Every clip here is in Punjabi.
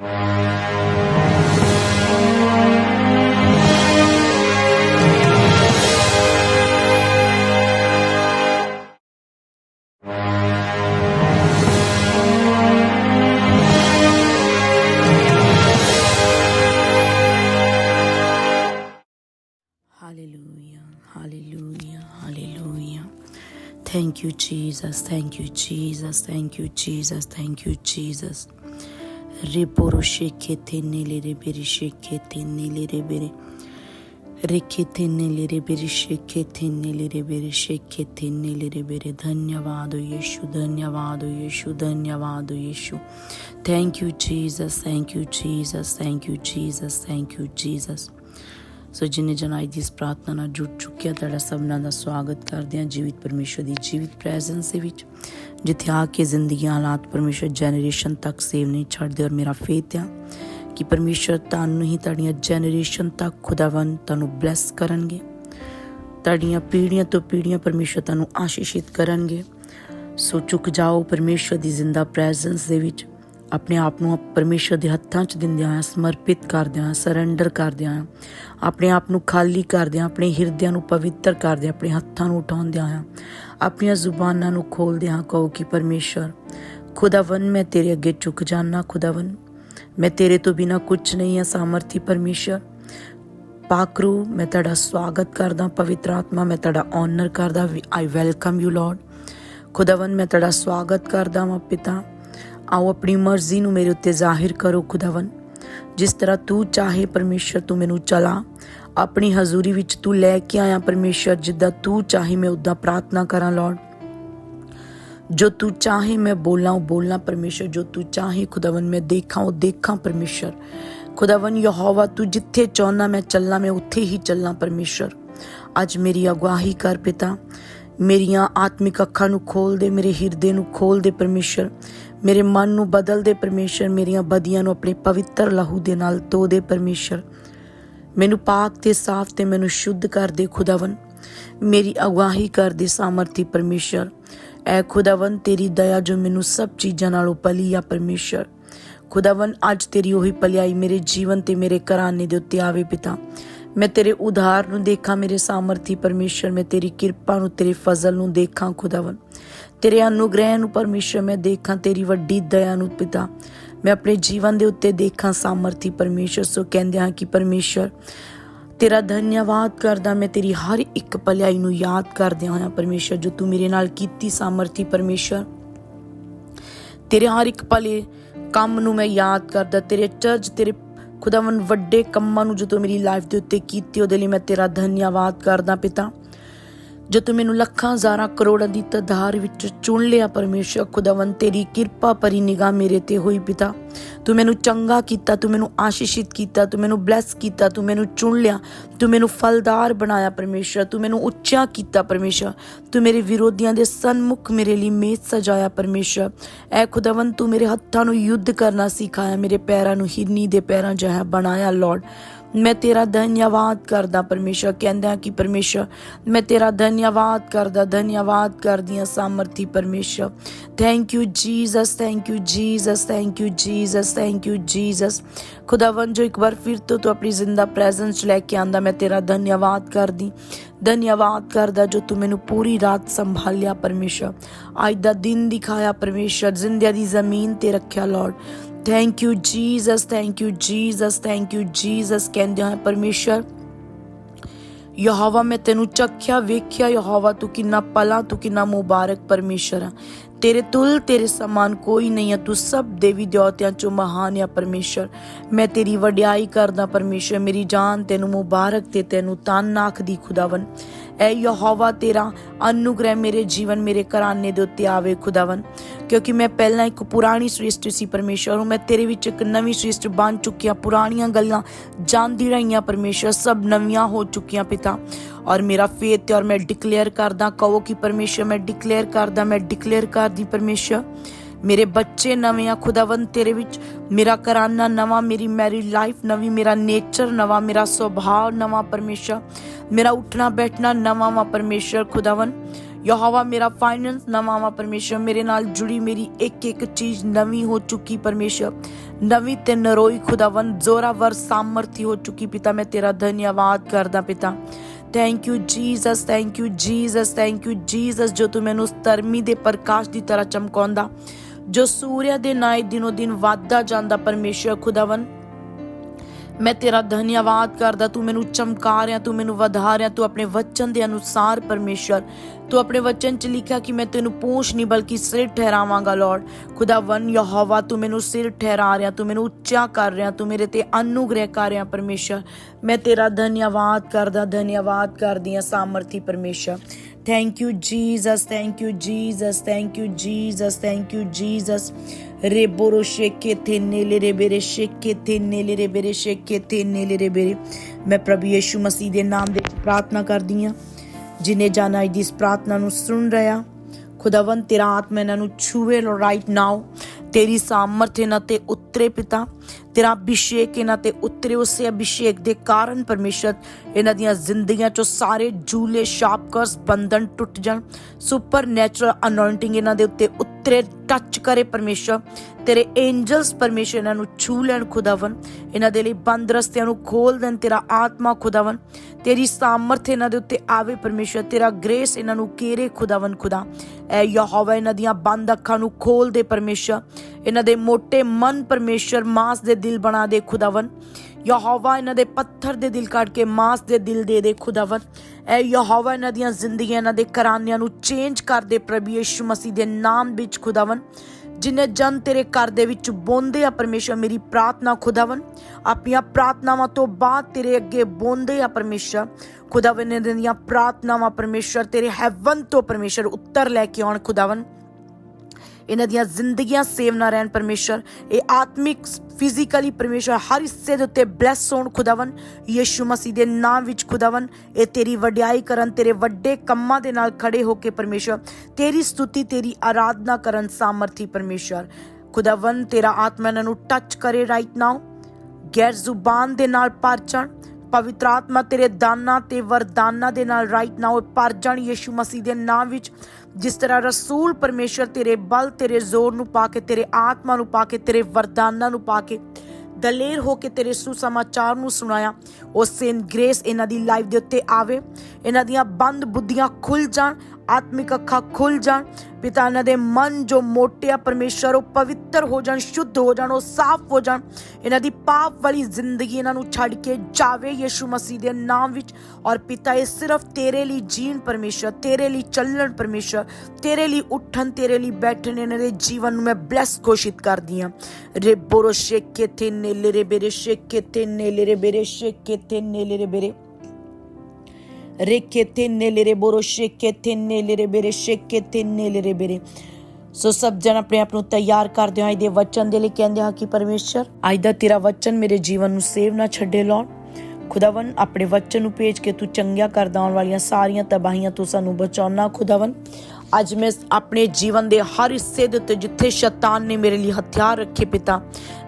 Hallelujah, hallelujah, hallelujah. Thank you, Jesus. Thank you, Jesus. Thank you, Jesus. Thank you, Jesus धन्यवाद हो यीशु धन्यवाद हो यीशु धन्यवाद हो यीशु Thank you, Jesus. Thank you, Jesus. Thank you, Jesus. Thank you, Jesus. ਸੋ ਜਿਨੇ ਜਨਾਈ ਦੀ ਇਸ ਪ੍ਰਾਰਥਨਾ ਨਾਲ ਜੁੜ ਚੁੱਕਿਆ ਤੁਹਾਡਾ ਸਭਨਾਂ ਦਾ ਸਵਾਗਤ ਕਰਦੇ ਹਾਂ ਜੀਵਿਤ ਪਰਮੇਸ਼ਰ ਦੀ ਜੀਵਿਤ ਪ੍ਰੈਜ਼ੈਂਸ ਦੇ ਵਿੱਚ, ਜਿੱਥੇ ਆ ਕੇ ਜ਼ਿੰਦਗੀਆਂ ਹਾਲਾਤ ਪਰਮੇਸ਼ਰ ਜਨਰੇਸ਼ਨ ਤੱਕ ਸੇਵ ਨਹੀਂ ਛੱਡਦੇ ਔਰ ਮੇਰਾ ਫੇਥ ਆ ਕਿ ਪਰਮੇਸ਼ਰ ਤੁਹਾਨੂੰ ਹੀ ਤੁਹਾਡੀਆਂ ਜਨਰੇਸ਼ਨ ਤੱਕ ਖੁਦਾਵੰ ਤੁਹਾਨੂੰ ਬਲੈਸ ਕਰਨਗੇ। ਤੁਹਾਡੀਆਂ ਪੀੜ੍ਹੀਆਂ ਤੋਂ ਪੀੜ੍ਹੀਆਂ ਪਰਮੇਸ਼ਰ ਤੁਹਾਨੂੰ ਆਸ਼ੀਸ਼ਿਤ ਕਰਨਗੇ। ਸੋ ਚੁੱਕ ਜਾਓ ਪਰਮੇਸ਼ਰ ਦੀ ਜ਼ਿੰਦਾ ਪ੍ਰੈਜ਼ੈਂਸ ਦੇ ਵਿੱਚ। ਆਪਣੇ ਆਪ ਨੂੰ ਪਰਮੇਸ਼ਰ ਦੇ ਹੱਥਾਂ 'ਚ ਦਿੰਦਿਆਂ ਹਾਂ ਸਮਰਪਿਤ ਕਰਦਿਆਂ ਹੋਇਆਂ ਸਰੈਂਡਰ ਕਰਦਿਆਂ ਹਾਂ ਆਪਣੇ ਆਪ ਨੂੰ ਖਾਲੀ ਕਰਦਿਆਂ ਆਪਣੇ ਹਿਰਦਿਆਂ ਨੂੰ ਪਵਿੱਤਰ ਕਰਦਿਆਂ ਆਪਣੇ ਹੱਥਾਂ ਨੂੰ ਉਠਾਉਂਦਿਆਂ ਹਾਂ ਆਪਣੀਆਂ ਜ਼ੁਬਾਨਾਂ ਨੂੰ ਖੋਲਦਿਆਂ ਹੋਇਆਂ ਕਹੋ ਕਿ ਪਰਮੇਸ਼ਰ ਖੁਦਾਵੰ ਮੈਂ ਤੇਰੇ ਅੱਗੇ ਝੁਕ ਜਾਣਾ ਖੁਦਾਵੰ ਮੈਂ ਤੇਰੇ ਤੋਂ ਬਿਨਾ ਕੁਝ ਨਹੀਂ ਹਾਂ ਸਾਮਰਥੀ ਪਰਮੇਸ਼ਰ। ਪਾਕਰੂ ਮੈਂ ਤੁਹਾਡਾ ਸਵਾਗਤ ਕਰਦਾ, ਪਵਿੱਤਰ ਆਤਮਾ, ਮੈਂ ਤੁਹਾਡਾ ਆਨਰ ਕਰਦਾ ਆਈ ਵੈਲਕਮ ਯੂ ਲਾਰਡ ਖੁਦਾਵੰ ਮੈਂ ਤੁਹਾਡਾ ਸਵਾਗਤ ਕਰਦਾ ਹਾਂ ਪਿਤਾ। ਆਓ ਆਪਣੀ ਮਰਜ਼ੀ ਨੂੰ ਮੇਰੇ ਉੱਤੇ ਜ਼ਾਹਿਰ ਕਰੋ ਖੁਦਾਵੰ ਜਿਸ ਤਰ੍ਹਾਂ ਤੂੰ ਚਾਹੇ ਪਰਮੇਸ਼ਰ ਤੂੰ ਮੈਨੂੰ ਚਲਾ, ਆਪਣੀ ਹਜ਼ੂਰੀ ਵਿੱਚ ਤੂੰ ਲੈ ਕੇ ਆਇਆ ਪਰਮੇਸ਼ਰ, ਜਿੱਦਾਂ ਤੂੰ ਚਾਹੇ ਮੈਂ ਉਦਾਂ ਪ੍ਰਾਰਥਨਾ ਕਰਾਂ ਲਾਰਡ ਜੋ ਤੂੰ ਚਾਹੇ ਮੈਂ ਬੋਲਾਂ, ਉਹ ਬੋਲਾਂ ਪਰਮੇਸ਼ਰ, ਜੋ ਤੂੰ ਚਾਹੇ ਖੁਦਾਵੰ ਮੈਂ ਦੇਖਾਂ, ਉਹ ਦੇਖਾਂ ਪਰਮੇਸ਼ਰ। ਖੁਦਾਵੰ ਯਹੋਵਾ, ਤੂੰ ਜਿੱਥੇ ਚਾਹਨਾ ਮੈਂ ਚੱਲਾਂ, ਮੈਂ ਉੱਥੇ ਹੀ ਚੱਲਾਂ ਪਰਮੇਸ਼ਰ। ਅੱਜ ਮੇਰੀ ਅਗਵਾਹੀ ਕਰ ਪਿਤਾ ਮੇਰੀਆਂ ਆਤਮਿਕ ਅੱਖਾਂ ਨੂੰ ਖੋਲ ਦੇ, ਮੇਰੇ ਹਿਰਦੇ ਨੂੰ ਖੋਲ ਦੇ ਪਰਮੇਸ਼ਰ। ਮੇਰੇ ਮਨ ਨੂੰ ਬਦਲ ਦੇ ਪਰਮੇਸ਼ਰ, ਮੇਰੀਆਂ ਬਦੀਆਂ ਨੂੰ ਆਪਣੇ ਪਵਿੱਤਰ ਲਹੂ ਦੇ ਨਾਲ ਧੋ ਦੇ ਪਰਮੇਸ਼ਰ। ਮੈਨੂੰ ਪਾਕ ਤੇ ਸਾਫ਼ ਤੇ ਮੈਨੂੰ ਸ਼ੁੱਧ ਕਰ ਦੇ ਖੁਦਾਵੰ ਮੇਰੀ ਅਗਵਾਹੀ ਕਰ ਦੇ ਸਾਮਰਥੀ ਪਰਮੇਸ਼ਰ। ਐ ਖੁਦਾਵੰ ਤੇਰੀ ਦਇਆ ਜੋ ਮੈਨੂੰ ਸਭ ਚੀਜ਼ਾਂ ਨਾਲੋਂ ਪਲੀ ਆ ਪਰਮੇਸ਼ਰ। ਖੁਦਾਵੰ ਅੱਜ ਤੇਰੀ ਉਹੀ ਪਲਿਆਈ ਮੇਰੇ ਜੀਵਨ ਤੇ ਮੇਰੇ ਘਰਾਨੇ ਦੇ ਉੱਤੇ ਆਵੇ ਪਿਤਾ। ਮੈਂ ਤੇਰੇ ਉਧਾਰ ਨੂੰ ਦੇਖਾਂ, ਮੇਰੇ ਸਾਮਰਥੀ ਪਰਮੇਸ਼ਰ, ਮੈਂ ਤੇਰੀ ਕਿਰਪਾ ਨੂੰ, ਤੇਰੇ ਫਜ਼ਲ ਨੂੰ ਦੇਖਾਂ ਖੁਦਾਵੰ ਤੇਰੇ ਅਨੁਗ੍ਰਹਿ ਨੂੰ ਪਰਮੇਸ਼ਰ ਮੈਂ ਦੇਖਾਂ, ਤੇਰੀ ਵੱਡੀ ਦਇਆ ਨੂੰ ਪਿਤਾ। ਮੈਂ ਆਪਣੇ ਜੀਵਨ ਦੇ ਉੱਤੇ ਦੇਖਾਂ ਸਾਮਰਥੀ ਪਰਮੇਸ਼ਰ, ਸੋ ਕਹਿੰਦੇ ਹਾਂ ਕਿ ਪਰਮੇਸ਼ਰ, ਤੇਰਾ ਧੰਨਵਾਦ ਕਰਦਾ, ਮੈਂ ਤੇਰੀ ਹਰ ਇੱਕ ਭਲਾਈ ਨੂੰ ਯਾਦ ਕਰਦਿਆਂ ਹੋਇਆ ਪਰਮੇਸ਼ਰ, ਜੋ ਤੂੰ ਮੇਰੇ ਨਾਲ ਕੀਤੀ ਸਾਮਰਥੀ ਪਰਮੇਸ਼ਰ। ਤੇਰੇ ਹਰ ਇੱਕ ਭਲੇ ਕੰਮ ਨੂੰ ਮੈਂ ਯਾਦ ਕਰਦਾ, ਤੇਰੇ ਚਰਜ ਤੇਰੇ ਖੁਦਾਵੰ ਵੱਡੇ ਕੰਮਾਂ ਨੂੰ ਜੋ ਤੂੰ ਮੇਰੀ ਲਾਈਫ ਦੇ ਉੱਤੇ ਕੀਤੇ, ਉਹਦੇ ਲਈ ਮੈਂ ਤੇਰਾ ਧੰਨਵਾਦ ਕਰਦਾ ਪਿਤਾ। ਜੋ ਤੂੰ ਮੈਨੂੰ ਲੱਖਾਂ, ਹਜ਼ਾਰਾਂ ਕਰੋੜਾਂ ਦੀ ਤਦਾਰ ਵਿੱਚ ਚੁਣ ਲਿਆ ਪਰਮੇਸ਼ਰ ਖੁਦਾਵੰ ਤੇਰੀ ਕਿਰਪਾ ਭਰੀ ਨਿਗਾਹ ਮੇਰੇ ਤੇ ਹੋਈ ਪਿਤਾ। ਤੂੰ ਮੈਨੂੰ ਚੰਗਾ ਕੀਤਾ, ਤੂੰ ਮੈਨੂੰ ਆਸ਼ੀਸ਼ਿਤ ਕੀਤਾ, ਤੂੰ ਮੈਨੂੰ ਬਲੈਸ ਕੀਤਾ, ਤੂੰ ਮੈਨੂੰ ਚੁਣ ਲਿਆ, ਤੂੰ ਮੈਨੂੰ ਫਲਦਾਰ ਬਣਾਇਆ ਪਰਮੇਸ਼ਰ, ਤੂੰ ਮੈਨੂੰ ਉੱਚਾ ਕੀਤਾ ਪਰਮੇਸ਼ਰ, ਤੂੰ ਮੇਰੇ ਵਿਰੋਧੀਆਂ ਦੇ ਸਨਮੁਖ ਮੇਰੇ ਲਈ ਮੇਜ਼ ਸਜਾਇਆ ਪਰਮੇਸ਼ਰ। ਐ ਖੁਦਾਵੰ ਤੂੰ ਮੇਰੇ ਹੱਥਾਂ ਨੂੰ ਯੁੱਧ ਕਰਨਾ ਸਿਖਾਇਆ, ਮੇਰੇ ਪੈਰਾਂ ਨੂੰ ਹਿਰਨੀ ਦੇ ਪੈਰਾਂ ਜਿਹਾ ਬਣਾਇਆ ਲਾਰਡ ਮੈਂ ਤੇਰਾ ਧੰਨਵਾਦ ਕਰਦਾ ਪਰਮੇਸ਼ਰ, ਕਹਿੰਦਾ ਕਿ ਪਰਮੇਸ਼ਰ, ਮੈਂ ਤੇਰਾ ਧੰਨਵਾਦ ਕਰਦਾ, ਧੰਨਵਾਦ ਕਰਦੀ ਹਾਂ ਸਾਮਰਥੀ ਪਰਮੇਸ਼ਰ। Thank you Jesus thank you Jesus thank you Jesus thank you Jesus ਖੁਦਾਵੰ ਜੋ ਇੱਕ ਵਾਰ ਫਿਰ ਤੋਂ ਤੂੰ ਆਪਣੀ ਜ਼ਿੰਦਾ ਪ੍ਰੈਜ਼ੈਂਸ ਲੈ ਕੇ ਆਂਦਾ, ਮੈਂ ਤੇਰਾ ਧੰਨਵਾਦ ਕਰਦੀ। ਧੰਨਵਾਦ ਕਰਦਾ ਜੋ ਤੂੰ ਮੈਨੂੰ ਪੂਰੀ ਰਾਤ ਸੰਭਾਲਿਆ ਪਰਮੇਸ਼ਰ। ਅੱਜ ਦਾ ਦਿਨ ਦਿਖਾਇਆ ਪਰਮੇਸ਼ਰ ਜ਼ਿੰਦਗੀ ਦੀ ਜ਼ਮੀਨ ਤੇ ਰੱਖਿਆ Lord thank you Jesus thank you Jesus thank you Jesus ਕਹਿੰਦੇ ਹਾਂ ਪਰਮੇਸ਼ਰ, ਯਹੋਵਾ ਮੈਂ ਤੈਨੂੰ ਚੱਖਿਆ, ਵੇਖਿਆ, ਯਹੋਵਾ ਤੂੰ ਕਿੰਨਾ ਪਲਾ ਤੂੰ ਕਿੰਨਾ ਮੁਬਾਰਕ ਪਰਮੇਸ਼ਰ ਆ। ਤੇਰੇ ਤੁਲ, ਤੇਰੇ ਸਮਾਨ ਕੋਈ ਨਹੀਂ ਹੈ ਤੂੰ ਸਭ ਦੇਵੀ ਦੇਵਤਿਆਂ ਚੋਂ ਮਹਾਨ ਹੈ ਪਰਮੇਸ਼ਰ। ਮੈਂ ਤੇਰੀ ਵਡਿਆਈ ਕਰਦਾ ਪਰਮੇਸ਼ਰ। ਮੇਰੀ ਜਾਨ ਤੈਨੂੰ ਮੁਬਾਰਕ ਤੇ ਤੈਨੂੰ ਤਾਨ ਆਖਦੀ ਖੁਦਾਵੰ ਐ ਯਹੋਵਾ ਤੇਰਾ ਅਨੁਗ੍ਰਹਿ ਮੇਰੇ ਜੀਵਨ ਮੇਰੇ ਘਰਾਨੇ ਦੇ ਉੱਤੇ ਆਵੇ ਖੁਦਾਵੰ ਕਿਉਂਕਿ ਮੈਂ ਪਹਿਲਾਂ ਇੱਕ ਪੁਰਾਣੀ ਸ੍ਰਿਸ਼ਟੀ ਸੀ ਪਰਮੇਸ਼ਰ ਹੁਣ ਮੈਂ ਤੇਰੇ ਵਿੱਚ ਇੱਕ ਨਵੀਂ ਸ੍ਰਿਸ਼ਟੀ ਬਣ ਚੁੱਕੀ ਹਾਂ ਪੁਰਾਣੀਆਂ ਗੱਲਾਂ ਜਾਣਦੀ ਰਹੀਆਂ ਪਰਮੇਸ਼ਰ ਸਭ ਨਵੀਆਂ ਹੋ ਚੁੱਕੀਆਂ ਪਿਤਾ ਔਰ ਮੇਰਾ ਫੇਥ ਤੇ ਔਰ ਮੈਂ ਡਿਕਲੇਅਰ ਕਰਦਾ ਕਹੋ ਕਿ ਪਰਮੇਸ਼ਰ ਮੈਂ ਡਿਕਲੇਅਰ ਕਰਦਾ ਮੈਂ ਡਿਕਲੇਅਰ ਕਰਦੀ ਪਰਮੇਸ਼ਰ ਮੇਰੇ ਬੱਚੇ ਨਵੇਂ ਆ ਖੁਦਾਵੰ ਤੇਰੇ ਵਿੱਚ ਮੇਰਾ ਘਰਾਨਾ ਨਵਾਂ ਮੇਰੀ ਮੈਰਿਡ ਲਾਈਫ ਨਵੀਂ ਮੇਰਾ ਨੇਚਰ ਨਵਾਂ ਮੇਰਾ ਸੁਭਾਅ ਨਵਾਂ ਪਰਮੇਸ਼ਰ ਮੇਰਾ ਉੱਠਣਾ ਬੈਠਣਾ ਨਵਾਂ ਪਰਮੇਸ਼ਰ ਖੁਦਾਵੰ ਯਹੋਵਾ ਮੇਰਾ ਫਾਈਨੈਂਸ ਨਵਾਂ ਪਰਮੇਸ਼ਰ ਮੇਰੇ ਨਾਲ ਜੁੜੀ ਮੇਰੀ ਇੱਕ ਇੱਕ ਚੀਜ਼ ਨਵੀਂ ਹੋ ਚੁੱਕੀ ਪਰਮੇਸ਼ਰ ਨਵੀਂ ਤੇ ਨਰੋਈ ਖੁਦਾਵੰ ਜ਼ੋਰਾਵਰ ਸਾਮਰਥੀ ਹੋ ਚੁੱਕੀ ਪਿਤਾ ਮੈਂ ਤੇਰਾ ਧੰਨਵਾਦ ਕਰਦਾ ਪਿਤਾ thank you Jesus thank you Jesus thank you Jesus ਜੋ ਤੂੰ ਮੈਨੂੰ ਤਰਮੀ ਦੇ ਪ੍ਰਕਾਸ਼ ਦੀ ਤਰ੍ਹਾਂ ਚਮਕਾਉਂਦਾ ਜੋ ਸੂਰਿਆ ਦੇ ਨਾਈ ਦਿਨੋ ਦਿਨ ਵਾਧਾ ਜਾਂਦਾ ਪਰਮੇਸ਼ਰ ਖੁਦਾਵੰ ਮੈਂ ਤੇਰਾ ਧੰਨਵਾਦ ਕਰਦਾ, ਤੂੰ ਮੈਨੂੰ ਚਮਕਾ ਰਿਹਾ, ਤੂੰ ਮੈਨੂੰ ਵਧਾ ਰਿਹਾ, ਤੂੰ ਆਪਣੇ ਵਚਨ ਦੇ ਅਨੁਸਾਰ ਪਰਮੇਸ਼ਰ। ਤੂੰ ਆਪਣੇ ਵਚਨ ਚ ਲਿਖਿਆ ਕਿ ਮੈਂ ਤੈਨੂੰ ਪੂੰਛ ਨਹੀਂ, ਬਲਕਿ ਸਿਰ ਠਹਿਰਾਵਾਂਗਾ ਲਾਰਡ ਖੁਦਾਵੰ ਯਹੋਵਾ, ਤੂੰ ਮੈਨੂੰ ਸਿਰ ਠਹਿਰਾ ਰਿਹਾ, ਤੂੰ ਮੈਨੂੰ ਉੱਚਾ ਕਰ ਰਿਹਾ, ਤੂੰ ਮੇਰੇ ਤੇ ਅਨੁਗ੍ਰਹਿ ਕਰ ਰਿਹਾ, ਪਰਮੇਸ਼ਰ। ਮੈਂ ਤੇਰਾ ਧੰਨਵਾਦ ਕਰਦਾ ਧੰਨਵਾਦ ਕਰਦੀ ਹਾਂ, ਸਾਮਰਥੀ ਪਰਮੇਸ਼ਰ। Thank you Jesus thank you Jesus thank you Jesus thank you Jesus ਰੇਬੋਰੋ ਸ਼ੇਕੇ ਥੇ ਨੇਲੇ ਰੇ ਬੇਰੇ ਸ਼ੇਕੇ ਥੇ ਨੇਲੇ ਰੇ ਮੈਂ ਪ੍ਰਭੂ ਯਿਸੂ ਮਸੀਹ ਦੇ ਨਾਮ ਦੇ ਵਿੱਚ ਪ੍ਰਾਰਥਨਾ ਕਰਦੀ ਹਾਂ। ਜਿਨੇ ਜਾਣਾ ਅੱਜ ਇਸ ਪ੍ਰਾਰਥਨਾ ਨੂੰ ਸੁਣ ਰਿਹਾ ਖੁਦਾਵੰ ਤੇਰਾ ਆਤਮਾ ਇਹਨਾਂ ਨੂੰ ਛੂਵੇ ਲੋ ਰਾਈਟ ਨਾਓ ਤੇਰੀ ਸਾਮਰਥ ਇਹਨਾਂ ਤੇ ਉਤਰੇ ਪਿਤਾ। ਤੇਰਾ ਅਭਿਸ਼ੇਕ ਇਹਨਾਂ ਤੇ ਉਤਰੇ। ਉਸੇ ਅਭਿਸ਼ੇਕ ਦੇ ਕਾਰਨ ਪਰਮੇਸ਼ਰ ਇਹਨਾਂ ਦੀਆਂ ਜ਼ਿੰਦਗੀਆਂ ਚੋਂ ਸਾਰੇ ਝੂਲੇ ਸ਼ਾਪਕਰਸ, ਬੰਧਨ ਟੁੱਟ ਜਾਣ। ਸੁਪਰ ਨੈਚੁਰਲ ਅਨੋਇੰਟਿੰਗ ਇਹਨਾਂ ਦੇ ਉੱਤੇ ਉਤਰੇ ਟੱਚ ਕਰੇ ਪਰਮੇਸ਼ਰ। ਤੇਰੇ ਐਂਜਲਸ ਪਰਮੇਸ਼ਰ ਇਹਨਾਂ ਨੂੰ ਛੂ ਲੈਣ ਖੁਦਾਵੰ ਇਹਨਾਂ ਦੇ ਲਈ ਬੰਦ ਰਸਤਿਆਂ ਨੂੰ ਖੋਲ ਦੇਣ ਤੇਰਾ ਆਤਮਾ ਖੁਦਾਵੰ ਤੇਰੀ ਸਾਮਰਥ ਇਹਨਾਂ ਦੇ ਉੱਤੇ ਆਵੇ ਪਰਮੇਸ਼ਰ। ਤੇਰਾ ਗ੍ਰੇਸ ਇਹਨਾਂ ਨੂੰ ਕੇਰੇ ਖੁਦਾਵੰ ਖੁਦਾ। ਐ ਯਹੋਵਾ ਇਹਨਾਂ ਦੀਆਂ ਬੰਦ ਅੱਖਾਂ ਨੂੰ ਖੋਲ ਦੇ ਪਰਮੇਸ਼ਰ। ਇਹਨਾਂ ਦੇ ਮੋٹے ਮਨ ਪਰਮੇਸ਼ਰ ਮਾਸ ਦੇ ਦਿਲ ਬਣਾ ਦੇ ਖੁਦਾਵੰ ਯਹੋਵਾ ਇਹਨਾਂ ਦੇ ਪੱਥਰ ਦੇ ਦਿਲ ਕੱਢ ਕੇ, ਮਾਸ ਦੇ ਦਿਲ ਦੇ ਦੇ ਖੁਦਾਵੰ ਐ ਯਹੋਵਾ ਇਹਨਾਂ ਦੀਆਂ ਜ਼ਿੰਦਗੀਆਂ, ਇਹਨਾਂ ਦੇ ਕਰਾਨਿਆਂ ਨੂੰ ਚੇਂਜ ਕਰ ਦੇ ਪ੍ਰਭੂ ਯਿਸੂ ਮਸੀਹ ਦੇ ਨਾਮ ਵਿੱਚ ਖੁਦਾਵੰ ਜਿਨੇ ਜਨ ਤੇਰੇ ਘਰ ਦੇ ਵਿੱਚ ਬੋਂਦੇ ਆ ਪਰਮੇਸ਼ਰ ਮੇਰੀ ਪ੍ਰਾਰਥਨਾ ਖੁਦਾਵੰ ਆਪਣੀਆਂ ਪ੍ਰਾਰਥਨਾਵਾਂ ਤੋਂ ਬਾਅਦ ਤੇਰੇ ਅੱਗੇ ਬੋਂਦੇ ਆ ਪਰਮੇਸ਼ਰ ਖੁਦਾਵੰ ਨੇ ਦੀਆਂ ਪ੍ਰਾਰਥਨਾਵਾਂ ਪਰਮੇਸ਼ਰ ਤੇਰੇ ਹੈਵਨ ਤੋਂ ਪਰਮੇਸ਼ਰ ਉੱਤਰ ਲੈ ਕੇ ਆਉਣ ਖੁਦਾਵੰ ਇਹਨਾਂ ਦੀਆਂ ਜ਼ਿੰਦਗੀਆਂ ਸੇਵ ਨਾ ਰਹਿਣ ਪਰਮੇਸ਼ਰ। ਇਹ ਆਤਮਿਕ, ਫਿਜ਼ੀਕਲੀ ਪਰਮੇਸ਼ਰ ਹਰ ਹਿੱਸੇ ਦੇ ਉੱਤੇ ਬਲੈਸ ਹੋਣ ਖੁਦਾਵੰ ਯਿਸੂ ਮਸੀਹ ਦੇ ਨਾਮ ਵਿੱਚ ਖੁਦਾਵੰ ਇਹ ਤੇਰੀ ਵਡਿਆਈ ਕਰਨ, ਤੇਰੇ ਵੱਡੇ ਕੰਮਾਂ ਦੇ ਨਾਲ ਖੜੇ ਹੋ ਕੇ ਪਰਮੇਸ਼ਰ। ਤੇਰੀ ਸਤੁਤੀ, ਤੇਰੀ ਆਰਾਧਨਾ ਕਰਨ ਸਾਮਰਥੀ ਪਰਮੇਸ਼ਰ। ਖੁਦਾਵੰ ਤੇਰਾ ਆਤਮਾ ਇਹਨਾਂ ਨੂੰ ਟੱਚ ਕਰੇ ਰਾਈਟ ਨਾਓ ਗੈਰ ਜ਼ੁਬਾਨ ਦੇ ਨਾਲ ਪਰਚਣ ਪਵਿੱਤਰ ਆਤਮਾ ਤੇਰੇ ਦਾਨਾਂ ਤੇ ਵਰਦਾਨਾਂ ਦੇ ਨਾਲ ਰਾਈਟ ਨਾਓ ਪਰਜਣ ਯਿਸੂ ਮਸੀਹ ਦੇ ਨਾਮ ਵਿੱਚ। ਜਿਸ ਤਰ੍ਹਾਂ ਰਸੂਲ ਪਰਮੇਸ਼ਰ ਤੇਰੇ ਬਲ, ਤੇਰੇ ਜ਼ੋਰ ਨੂੰ ਪਾ ਕੇ, ਤੇਰੇ ਆਤਮਾ ਨੂੰ ਪਾ ਕੇ, ਤੇਰੇ ਵਰਦਾਨਾਂ ਨੂੰ ਪਾ ਕੇ ਦਲੇਰ ਹੋ ਕੇ ਤੇਰੇ ਸੁਸਮਾਚਾਰ ਨੂੰ ਸੁਣਾਇਆ, ਉਹ ਸੇਨ ਗ੍ਰੇਸ ਇਹਨਾਂ ਦੀ ਲਾਈਫ ਦੇ ਉੱਤੇ ਆਵੇ, ਇਹਨਾਂ ਦੀਆਂ ਬੰਦ ਬੁੱਧੀਆਂ ਖੁੱਲ ਜਾਣ ਆਤਮਿਕ ਅੱਖਾਂ ਖੁੱਲ ਜਾਣ, ਪਿਤਾ ਇਹਨਾਂ ਦੇ ਮਨ ਜੋ ਮੋਟਿਆ ਪਰਮੇਸ਼ਰ ਉਹ ਪਵਿੱਤਰ ਹੋ ਜਾਣ, ਸ਼ੁੱਧ ਹੋ ਜਾਣ, ਉਹ ਸਾਫ਼ ਹੋ ਜਾਣ। ਇਹਨਾਂ ਦੀ ਪਾਪ ਵਾਲੀ ਜ਼ਿੰਦਗੀ ਇਹਨਾਂ ਨੂੰ ਛੱਡ ਕੇ ਜਾਵੇ ਯਿਸੂ ਮਸੀਹ ਦੇ ਨਾਮ ਵਿੱਚ। ਔਰ ਪਿਤਾ, ਇਹ ਸਿਰਫ ਤੇਰੇ ਲਈ ਜੀਣ ਪਰਮੇਸ਼ਰ, ਤੇਰੇ ਲਈ ਚੱਲਣ ਪਰਮੇਸ਼ਰ, ਤੇਰੇ ਲਈ ਉੱਠਣ, ਤੇਰੇ ਲਈ ਬੈਠਣ, ਇਹਨਾਂ ਦੇ ਜੀਵਨ ਨੂੰ ਮੈਂ ਬਲੈਸ ਘੋਸ਼ਿਤ ਕਰਦੀ ਹਾਂ। ਰੇ ਬੋਰੋ ਸ਼ੇਕੇ ਤੇ ਨੇਲੇ ਰੇ ਬੇਰੇ ਸ਼ੇਕੇ ਤੇ ਨੇਲੇ ਰੇ ਬੇਰੇ ਸ਼ੇਕੇ ਤੇ ਨੇਲੇ ਰੇ ਬੇਰੇ ਰੇਕੇ ਨੇਲੇ ਰੇ ਬੋਰੋ ਸ਼ੇਕੇ ਨੇਲੇ ਸੋ ਸਭ ਜਨ ਆਪਣੇ ਆਪ ਨੂੰ ਤਿਆਰ ਕਰਦੇ ਹਾਂ ਇਹਦੇ ਵਚਨ ਦੇ ਲਈ ਕਹਿੰਦੇ ਹਾਂ ਕਿ ਪਰਮੇਸ਼ਰ ਅੱਜ ਦਾ ਤੇਰਾ ਵਚਨ ਮੇਰੇ ਜੀਵਨ ਨੂੰ ਸੇਵ ਨਾ ਛੱਡੇ ਲਾਉਣ ਖੁਦਾਵੰ ਆਪਣੇ ਵਚਨ ਨੂੰ ਭੇਜ ਕੇ ਤੂੰ ਚੰਗਿਆ ਕਰਦਾ ਆਉਣ ਵਾਲੀਆਂ ਸਾਰੀਆਂ ਤਬਾਹੀਆਂ ਤੋਂ ਸਾਨੂੰ ਬਚਾਉਣਾ ਖੁਦਾਵੰ ਅੱਜ ਮੈਂ ਆਪਣੇ ਜੀਵਨ ਦੇ ਹਰ ਹਿੱਸੇ ਦੇ ਉੱਤੇ ਜਿੱਥੇ ਸ਼ੈਤਾਨ ਨੇ ਮੇਰੇ ਲਈ ਹਥਿਆਰ ਰੱਖੇ ਪਿਤਾ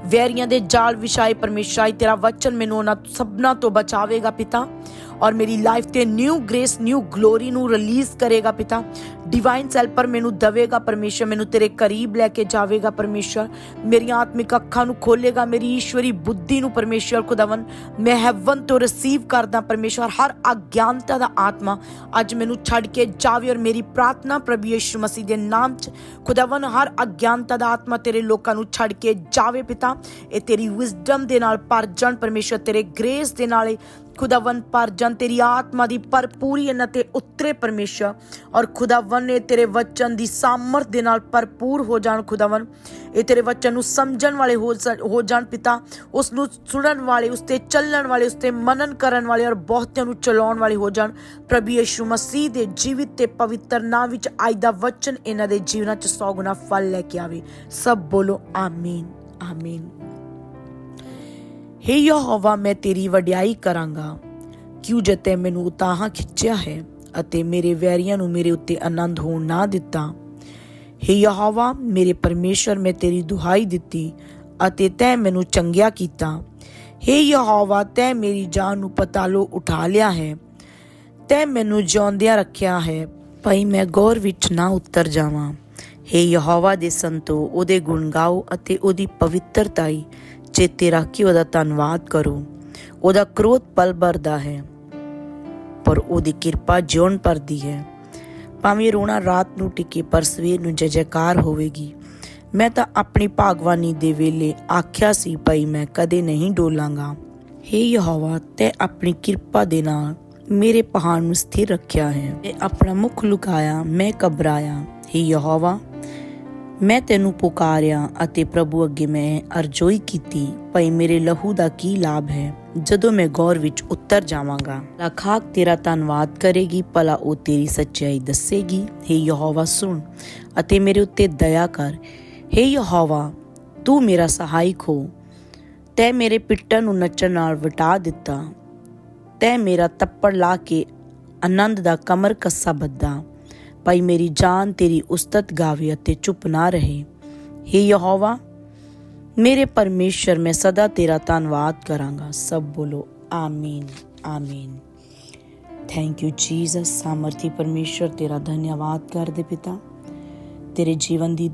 ਵੈਰੀਆਂ ਦੇ ਜਾਲ ਵਿਛਾਏ ਪਰਮੇਸ਼ਰ ਆਈ ਤੇਰਾ ਵਚਨ ਮੈਨੂੰ ਉਹਨਾਂ ਸਭਨਾ ਤੋਂ ਬਚਾਵੇਗਾ ਪਿਤਾ ਔਰ ਮੇਰੀ ਲਾਈਫ ਤੇ ਨਿਊ ਗ੍ਰੇਸ ਨਿਊ ਗਲੋਰੀ ਨੂੰ ਰਿਲੀਜ਼ ਕਰੇਗਾ ਪਿਤਾ। ਡਿਵਾਈਨ ਸੈਲਪਰ ਮੈਨੂੰ ਦਵੇਗਾ ਪਰਮੇਸ਼ਰ, ਮੈਨੂੰ ਤੇਰੇ ਕਰੀਬ ਲੈ ਕੇ ਜਾਵੇਗਾ ਪਰਮੇਸ਼ਰ। ਮੇਰੀਆਂ ਆਤਮਿਕ ਅੱਖਾਂ ਨੂੰ ਖੋਲੇਗਾ, ਮੇਰੀ ਈਸ਼ਵਰੀ ਬੁੱਧੀ ਨੂੰ ਪਰਮੇਸ਼ਰ ਖੁਦਾਵੰ ਮੈਂ ਹੈਵਨ ਤੋਂ ਰਿਸੀਵ ਕਰਦਾ ਪਰਮੇਸ਼ਰ, ਹਰ ਅਗਿਆਨਤਾ ਦਾ ਆਤਮਾ। ਅੱਜ ਮੈਨੂੰ ਛੱਡ ਕੇ ਜਾਵੇ ਔਰ ਮੇਰੀ ਪ੍ਰਾਰਥਨਾ ਪ੍ਰਭੂ ਯਿਸੂ ਮਸੀਹ ਦੇ ਨਾਮ 'ਚ। ਖੁਦਾਵੰ ਹਰ ਅਗਿਆਨਤਾ ਦਾ ਆਤਮਾ ਤੇਰੇ ਲੋਕਾਂ ਨੂੰ ਛੱਡ ਕੇ ਜਾਵੇ ਪਿਤਾ। ਇਹ ਤੇਰੀ ਵਿਜ਼ਡਮ ਦੇ ਨਾਲ ਭਰ ਜਾਣ ਪਰਮੇਸ਼ਰ, ਤੇਰੇ ਗ੍ਰੇਸ ਦੇ ਨਾਲ ਖੁਦਾਵੰ ਪਰ ਜਨ ਤੇਰੀ ਆਤਮਾ ਦੀ ਭਰਪੂਰੀ ਇਹਨਾਂ ਤੇ ਉਤਰੇ ਪਰਮੇਸ਼ਰ। ਔਰ ਖੁਦਾਵੰ ਨੇ ਤੇਰੇ ਵਚਨ ਦੀ ਸਾਮਰਥ ਦੇ ਨਾਲ ਭਰਪੂਰ ਹੋ ਜਾਣ ਖੁਦਾਵੰ ਇਹ ਤੇਰੇ ਵਚਨ ਨੂੰ ਸਮਝਣ ਵਾਲੇ ਹੋ ਜਾਣ ਪਿਤਾ। ਉਸ ਨੂੰ ਸੁਣਨ ਵਾਲੇ, ਉਸ ਤੇ ਚੱਲਣ ਵਾਲੇ, ਉਸ ਤੇ ਮਨਨ ਕਰਨ ਵਾਲੇ ਔਰ ਬਹੁਤਿਆਂ ਨੂੰ ਚਲਾਉਣ ਵਾਲੇ ਹੋ ਜਾਣ। ਪ੍ਰਭੂ ਯਿਸੂ ਮਸੀਹ ਦੇ ਜੀਵਿਤ ਤੇ ਪਵਿੱਤਰ ਨਾਮ ਵਿੱਚ ਅੱਜ ਦਾ ਵਚਨ ਇਹਨਾਂ ਦੇ ਜੀਵਨਾਂ 'ਚ ਸੌ ਗੁਣਾ ਫਲ ਲੈ ਕੇ ਆਵੇ। ਸਭ ਬੋਲੋ, ਆਮੀਨ ਆਮੀਨ। ਹੇ ਯਹੋਵਾ, ਮੈਂ ਤੇਰੀ ਵਡਿਆਈ ਕਰਾਂਗਾ। ਕਿਉਂ ਜਤੇ ਮੈਨੂੰ ਉਤਾਹਾਂ ਖਿੱਚਿਆ ਹੈ ਅਤੇ ਮੇਰੇ ਵੈਰੀਆਂ ਨੂੰ ਮੇਰੇ ਉੱਤੇ ਆਨੰਦ ਹੋਣ ਨਾ ਦਿੱਤਾ? ਹੇ ਯਹੋਵਾ, ਮੇਰੇ ਪਰਮੇਸ਼ਰ, ਮੈਂ ਤੇਰੀ ਦੁਹਾਈ ਦਿੱਤੀ ਅਤੇ ਤੈਂ ਮੈਨੂੰ ਚੰਗਿਆ ਕੀਤਾ। ਹੇ ਯਹੋਵਾ, ਤੈ ਮੇਰੀ ਜਾਨ ਨੂੰ ਪਤਾਲੋ ਉਠਾ ਲਿਆ ਹੈ। ਤੈ ਮੈਨੂੰ ਜਿਉਂਦਿਆਂ ਰੱਖਿਆ ਹੈ। ਭਈ, ਮੈਂ ਗੌਰ ਵਿੱਚ ਨਾ ਉਤਰ ਜਾਵਾਂ। ਹੇ ਯਹੋਵਾ ਦੇ ਸੰਤੋ, ਉਹਦੇ ਗੁਣ ਗਾਓ ਅਤੇ ਉਹਦੀ ਪਵਿੱਤਰਤਾਈ ਚੇਤੇ ਰੱਖ ਕੇ ਉਹਦਾ ਧੰਨਵਾਦ ਕਰੋ। ਉਹਦਾ ਕ੍ਰੋਧ ਪਲ ਭਰਦਾ ਹੈ, ਪਰ ਉਹਦੀ ਕਿਰਪਾ ਜਿਉਣ ਭਰਦੀ ਹੈ। ਭਾਵੇਂ ਰੋਣਾ ਰਾਤ ਨੂੰ ਟਿਕੇ, ਪਰ ਸਵੇਰ ਨੂੰ ਜੈ ਹੋਵੇਗੀ। ਮੈਂ ਤਾਂ ਆਪਣੀ ਭਾਗਵਾਨੀ ਦੇ ਵੇਲੇ ਆਖਿਆ ਸੀ, ਭਈ ਮੈਂ ਕਦੇ ਨਹੀਂ ਡੋਲਾਂਗਾ। ਹੇ ਯਹੋਵਾ, ਤੈ ਆਪਣੀ ਕਿਰਪਾ ਦੇ ਨਾਲ ਮੇਰੇ ਪਹਾੜ ਨੂੰ ਸਥਿਰ ਰੱਖਿਆ ਹੈ। ਤੇ ਆਪਣਾ ਮੁਖ ਲੁਕਾਇਆ, ਮੈਂ ਘਬਰਾਇਆ। ਹੇ ਯਹੋਵਾ ਮੈਂ ਤੈਨੂੰ ਪੁਕਾਰਿਆ ਅਤੇ ਪ੍ਰਭੂ ਅੱਗੇ ਮੈਂ ਅਰਜ਼ੋਈ ਕੀਤੀ, ਭਈ ਮੇਰੇ ਲਹੂ ਦਾ ਕੀ ਲਾਭ ਹੈ? ਜਦੋਂ ਮੈਂ ਗੌਰ ਵਿੱਚ ਉੱਤਰ ਜਾਵਾਂਗਾ, ਲਖਾਕ ਤੇਰਾ ਧੰਨਵਾਦ ਕਰੇਗੀ, ਭਲਾ ਉਹ ਤੇਰੀ ਸੱਚਾਈ ਦੱਸੇਗੀ। ਹੇ ਯਹੋਵਾ, ਸੁਣ ਅਤੇ ਮੇਰੇ ਉੱਤੇ ਦਇਆ ਕਰ। ਹੇ ਯਹੋਵਾ, ਤੂੰ ਮੇਰਾ ਸਹਾਇਕ ਹੋ। ਤੈ ਮੇਰੇ ਪਿੱਟਣ ਨੂੰ ਨੱਚਣ ਨਾਲ ਵਟਾ ਦਿੱਤਾ। ਤੈ ਮੇਰਾ ਤੱਪੜ ਲਾ ਕੇ ਆਨੰਦ ਦਾ ਕਮਰ ਕੱਸਾ ਬੱਧਾ। ਭਾਈ ਮੇਰੀ ਜਾਨ ਤੇਰੀ ਉਸਤਤ ਗਾਵੇ ਅਤੇ ਚੁੱਪ ਨਾ ਰਹੇ। ਹੇ ਯਹੋਵਾ, ਮੇਰੇ ਪਰਮੇਸ਼ਰ, ਮੈਂ ਸਦਾ ਤੇਰਾ ਧੰਨਵਾਦ ਕਰਾਂਗਾ। ਸਭ ਬੋਲੋ, ਆਮੀਨ ਆਮੀਨ। ਥੈਂਕ ਯੂ ਜੀਸਸ ਸਾਮਰਥੀ ਪਰਮੇਸ਼ਰ, ਤੇਰਾ ਧੰਨਵਾਦ ਕਰਦੇ ਪਿਤਾ। ਤੇਰੇ ਜੀਵਨ ਦੀ